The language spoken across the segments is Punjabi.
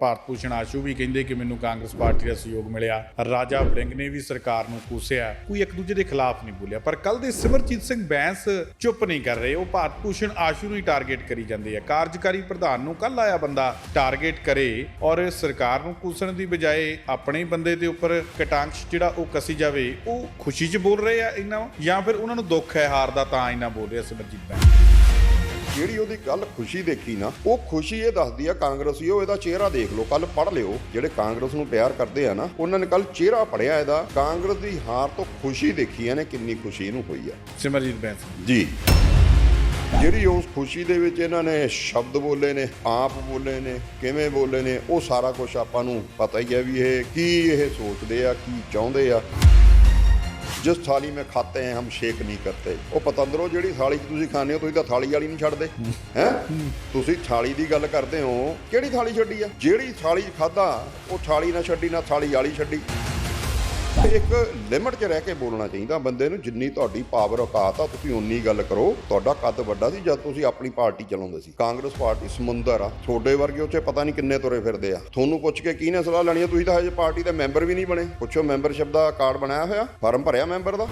ਭਾਰਤ ਭੂਸ਼ਣ ਆਸ਼ੂ ਵੀ ਕਹਿੰਦੇ ਕਿ ਮੈਨੂੰ ਕਾਂਗਰਸ ਪਾਰਟੀ ਦਾ ਸਹਿਯੋਗ ਮਿਲਿਆ। ਰਾਜਾ ਵੜਿੰਗ ਨੇ ਵੀ ਸਰਕਾਰ ਨੂੰ ਕੋਸਿਆ। ਕੋਈ ਇੱਕ ਦੂਜੇ ਦੇ ਖਿਲਾਫ ਨਹੀਂ ਬੋਲਿਆ। ਪਰ ਕੱਲ ਦੇ ਸਿਮਰਜੀਤ ਸਿੰਘ ਬੈਂਸ ਚੁੱਪ ਨਹੀਂ ਕਰ ਰਹੇ। ਉਹ ਭਾਰਤ ਭੂਸ਼ਣ ਆਸ਼ੂ ਨੂੰ ਹੀ ਟਾਰਗੇਟ ਕਰੀ ਜਾਂਦੇ ਆ। ਕਾਰਜਕਾਰੀ ਪ੍ਰਧਾਨ ਨੂੰ ਕੱਲ ਆਇਆ ਬੰਦਾ ਟਾਰਗੇਟ ਕਰੇ ਔਰ ਸਰਕਾਰ ਨੂੰ ਕੋਸਣ ਦੀ ਬਜਾਏ ਆਪਣੇ ਬੰਦੇ ਦੇ ਉੱਪਰ ਕਟਾਂਸ਼ ਜਿਹੜਾ ਉਹ ਕਸੀ ਜਾਵੇ, ਉਹ ਖੁਸ਼ੀ 'ਚ ਬੋਲ ਰਹੇ ਆ ਇਹਨਾਂ ਜਾਂ ਫਿਰ ਉਹਨਾਂ ਨੂੰ ਦੁੱਖ ਹੈ ਹਾਰ ਦਾ ਤਾਂ ਇਹਨਾਂ ਬੋਲ ਰਿਹਾ ਸਿਮਰਜੀਤ ਬੈਂਸ। ਜਿਹੜੀ ਉਹਦੀ ਗੱਲ ਖੁਸ਼ੀ ਦੇਖੀ ਨਾ ਉਹ ਖੁਸ਼ੀ ਇਹ ਦੱਸਦੀ ਆ ਕਾਂਗਰਸੀ ਉਹ ਇਹਦਾ ਚਿਹਰਾ ਦੇਖ ਲਓ ਕੱਲ ਪੜ੍ਹ ਲਿਓ ਜਿਹੜੇ ਕਾਂਗਰਸ ਨੂੰ ਪਿਆਰ ਕਰਦੇ ਆ ਨਾ ਉਹਨਾਂ ਨੇ ਕੱਲ ਚਿਹਰਾ ਪੜਿਆ ਇਹਦਾ ਕਾਂਗਰਸ ਦੀ ਹਾਰ ਤੋਂ ਖੁਸ਼ੀ ਦੇਖੀ ਇਹਨੇ ਕਿੰਨੀ ਖੁਸ਼ੀ ਇਹਨੂੰ ਹੋਈ ਆ। ਸਿਮਰਜੀਤ ਬੈਂਸ। ਜੀ। ਜਿਹੜੀ ਉਸ ਖੁਸ਼ੀ ਦੇ ਵਿੱਚ ਇਹਨਾਂ ਨੇ ਸ਼ਬਦ ਬੋਲੇ ਨੇ ਆਪ ਬੋਲੇ ਨੇ ਕਿਵੇਂ ਬੋਲੇ ਨੇ ਉਹ ਸਾਰਾ ਕੁਝ ਆਪਾਂ ਨੂੰ ਪਤਾ ਹੀ ਹੈ ਵੀ ਇਹ ਕੀ ਇਹ ਸੋਚਦੇ ਆ ਕੀ ਚਾਹੁੰਦੇ ਆ। ਜਿਸ ਥਾਲੀ ਮੈਂ ਖਾਤੇ ਹਾਂ ਹਮ ਸ਼ੇਕ ਨਹੀਂ ਕਰਤੇ। ਉਹ ਪਤੰਦਰੋ, ਜਿਹੜੀ ਥਾਲੀ 'ਚ ਤੁਸੀਂ ਖਾਂਦੇ ਹੋ, ਤੁਸੀਂ ਤਾਂ ਥਾਲੀ ਵਾਲੀ ਨਹੀਂ ਛੱਡਦੇ। ਹੈ? ਤੁਸੀਂ ਥਾਲੀ ਦੀ ਗੱਲ ਕਰਦੇ ਹੋ, ਕਿਹੜੀ ਥਾਲੀ ਛੱਡੀ ਆ? ਜਿਹੜੀ ਥਾਲੀ 'ਚ ਖਾਦਾ ਉਹ ਥਾਲੀ ਨਾ ਛੱਡੀ, ਨਾ ਥਾਲੀ ਵਾਲੀ ਛੱਡੀ। ਇੱਕ ਲਿਮਟ 'ਚ ਰਹਿ ਕੇ ਬੋਲਣਾ ਚਾਹੀਦਾ ਬੰਦੇ ਨੂੰ, ਜਿੰਨੀ ਤੁਹਾਡੀ ਪਾਵਰ ਔਕਾਤ ਆ, ਤੁਸੀਂ ਉਨੀ ਗੱਲ ਕਰੋ। ਤੁਹਾਡਾ ਕੱਦ ਵੱਡਾ ਸੀ ਜਦ ਤੁਸੀਂ ਆਪਣੀ ਪਾਰਟੀ ਚਲਾਉਂਦੇ ਸੀ। ਕਾਂਗਰਸ ਪਾਰਟੀ ਸਮੁੰਦਰ ਆ। ਤੁਹਾਡੇ ਵਰਗੇ ਉੱਥੇ ਪਤਾ ਨਹੀਂ ਕਿੰਨੇ ਤੁਰੇ ਫਿਰਦੇ ਆ। ਤੁਹਾਨੂੰ ਪੁੱਛ ਕੇ ਕੀ ਨੇ ਸਲਾਹ ਲੈਣੀ ਆ? ਤੁਸੀਂ ਤਾਂ ਹਜੇ ਪਾਰਟੀ ਦੇ ਮੈਂਬਰ ਵੀ ਨਹੀਂ ਬਣੇ। ਪੁੱਛੋ ਮੈਂਬਰਸ਼ਿਪ ਦਾ ਕਾਰਡ ਬਣਾਇਆ ਹੋਇਆ? ਫਾਰਮ ਭਰਿਆ ਮੈਂਬਰ ਦਾ?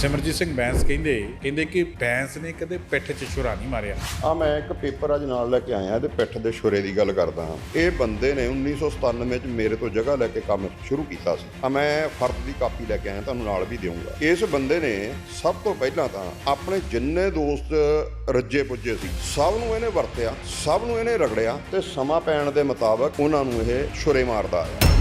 ਸਿਮਰਜੀਤ ਸਿੰਘ ਬੈਂਸ ਕਹਿੰਦੇ ਕਹਿੰਦੇ ਕਿ ਬੈਂਸ ਨੇ ਕਦੇ ਪਿੱਠ 'ਚ ਛੁਰਾ ਨਹੀਂ ਮਾਰਿਆ। ਆ ਮੈਂ ਇੱਕ ਪੇਪਰ ਅੱਜ ਨਾਲ ਲੈ ਕੇ ਆਇਆ ਇਹਦੇ ਪਿੱਠ ਦੇ ਛੁਰੇ ਦੀ ਗੱਲ ਕਰਦਾ ਹਾਂ। ਇਹ ਬੰਦੇ ਨੇ 1997 ਚ ਮੇਰੇ ਤੋਂ ਜਗ੍ਹਾ ਲੈ ਕੇ ਕੰਮ ਸ਼ੁਰੂ ਕੀਤਾ ਸੀ। ਆ ਮੈਂ ਫਰਦ ਦੀ ਕਾਪੀ ਲੈ ਕੇ ਆਇਆ, ਤੁਹਾਨੂੰ ਨਾਲ ਵੀ ਦੇਵਾਂਗਾ ਇਸ ਬੰਦੇ ਨੇ ਸਭ ਤੋਂ ਪਹਿਲਾਂ ਤਾਂ ਆਪਣੇ ਜਿੰਨੇ ਦੋਸਤ ਰੱਜੇ ਪੁੱਜੇ ਸੀ, ਸਭ ਨੂੰ ਇਹਨੇ ਵਰਤਿਆ, ਸਭ ਨੂੰ ਇਹਨੇ ਰਗੜਿਆ ਤੇ ਸਮਾਂ ਪੈਣ ਦੇ ਮੁਤਾਬਕ ਉਹਨਾਂ ਨੂੰ ਇਹ ਛੁਰੇ ਮਾਰਦਾ ਆਇਆ।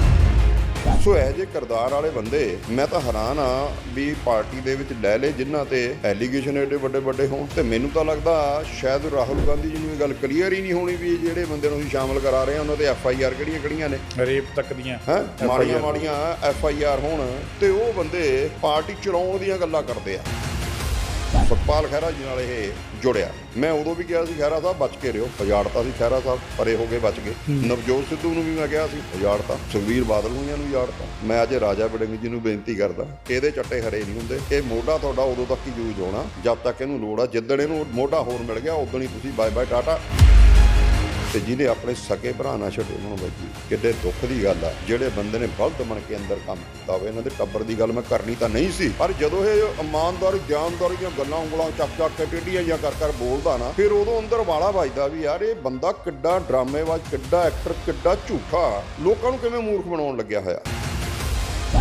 ਸੋ ਇਹ ਜੇ ਕਰਦਾਰ ਵਾਲੇ ਬੰਦੇ ਮੈਂ ਤਾਂ ਹੈਰਾਨ ਆ ਵੀ ਪਾਰਟੀ ਦੇ ਵਿੱਚ ਲੈ ਲੈ ਜਿਨ੍ਹਾਂ ਤੇ ਐਲੀਗੇਸ਼ਨ ਏਡੇ ਵੱਡੇ ਵੱਡੇ ਹੋਣ। ਤੇ ਮੈਨੂੰ ਤਾਂ ਲੱਗਦਾ ਸ਼ਾਇਦ ਰਾਹੁਲ ਗਾਂਧੀ ਜੀ ਨੂੰ ਇਹ ਗੱਲ ਕਲੀਅਰ ਹੀ ਨਹੀਂ ਹੋਣੀ ਵੀ ਜਿਹੜੇ ਬੰਦੇ ਨੂੰ ਅਸੀਂ ਸ਼ਾਮਲ ਕਰਾ ਰਹੇ ਹਾਂ ਉਹਨਾਂ ਤੇ ਐਫ ਆਈ ਆਰ ਕਿਹੜੀਆਂ ਕਿਹੜੀਆਂ ਨੇ? ਰੇਪ ਤੱਕ ਦੀਆਂ। ਹੈ? ਮਾੜੀਆਂ ਮਾੜੀਆਂ ਐਫ ਆਈ ਆਰ ਹੋਣ। ਤੇ ਉਹ ਬੰਦੇ ਪਾਰਟੀ ਚਲਾਉਣ ਦੀਆਂ ਗੱਲਾਂ ਕਰਦੇ ਆ। ਸੁਖਪਾਲ ਖਹਿਰਾ ਜੀ ਨਾਲ ਇਹ ਜੁੜਿਆ। ਮੈਂ ਉਦੋਂ ਵੀ ਕਿਹਾ ਸੀ ਖਹਿਰਾ ਸਾਹਿਬ ਬਚ ਕੇ ਰਿਓ ਉਜਾੜਤਾ ਸੀ ਖਹਿਰਾ ਸਾਹਿਬ ਪਰੇ ਹੋ ਕੇ ਬਚ ਗਏ। ਨਵਜੋਤ ਸਿੱਧੂ ਨੂੰ ਵੀ ਮੈਂ ਕਿਹਾ ਸੀ ਉਜਾੜਤਾ ਸੁਖਵੀਰ ਬਾਦਲ ਨੂੰ ਇਹਨਾਂ ਨੂੰ ਉਜਾੜਤਾ ਮੈਂ ਅੱਜ ਰਾਜਾ ਵੜਿੰਗ ਜੀ ਨੂੰ ਬੇਨਤੀ ਕਰਦਾ ਇਹਦੇ ਚੱਟੇ ਹਰੇ ਨਹੀਂ ਹੁੰਦੇ। ਇਹ ਮੋਢਾ ਤੁਹਾਡਾ ਉਦੋਂ ਤੱਕ ਹੀ ਯੂਜ਼ ਹੋਣਾ। ਜਦ ਤੱਕ ਇਹਨੂੰ ਲੋੜ ਆ ਜਿੱਦਣ ਇਹਨੂੰ ਮੋਢਾ ਹੋਰ ਮਿਲ ਗਿਆ ਉਦੋਂ ਹੀ ਤੁਸੀਂ ਬਾਏ ਬਾਏ ਟਾਟਾ। ਤੇ ਜਿਹਨੇ ਆਪਣੇ ਸਕੇ ਭਰਾ ਨਾਲ ਛੱਡੇ ਉਹਨਾਂ ਨੂੰ ਕਿੱਡੇ ਦੁੱਖ ਦੀ ਗੱਲ ਆ। ਜਿਹੜੇ ਬੰਦੇ ਨੇ ਬਲਦ ਬਣ ਕੇ ਅੰਦਰ ਕੰਮ ਕੀਤਾ ਹੋਵੇ, ਇਹਨਾਂ ਦੇ ਟੱਬਰ ਦੀ ਗੱਲ ਮੈਂ ਕਰਨੀ ਤਾਂ ਨਹੀਂ ਸੀ। ਪਰ ਜਦੋਂ ਇਹ ਇਮਾਨਦਾਰੀ, ਗਿਆਨਦਾਰੀ ਦੀਆਂ ਗੱਲਾਂ, ਉਂਗਲਾਂ ਚੱਕ ਚੱਕ ਕੇ ਟੇਢੀਆਂ ਜਾਂ ਕਰ ਕਰ ਬੋਲਦਾ ਨਾ, ਫਿਰ ਉਦੋਂ ਅੰਦਰ ਵਾਲਾ ਵੱਜਦਾ ਵੀ ਯਾਰ ਇਹ ਬੰਦਾ ਕਿੱਡਾ ਡਰਾਮੇਬਾਜ਼, ਕਿੱਡਾ ਐਕਟਰ, ਕਿੱਡਾ ਝੂਠਾ। ਲੋਕਾਂ ਨੂੰ ਕਿਵੇਂ ਮੂਰਖ ਬਣਾਉਣ ਲੱਗਿਆ ਹੋਇਆ?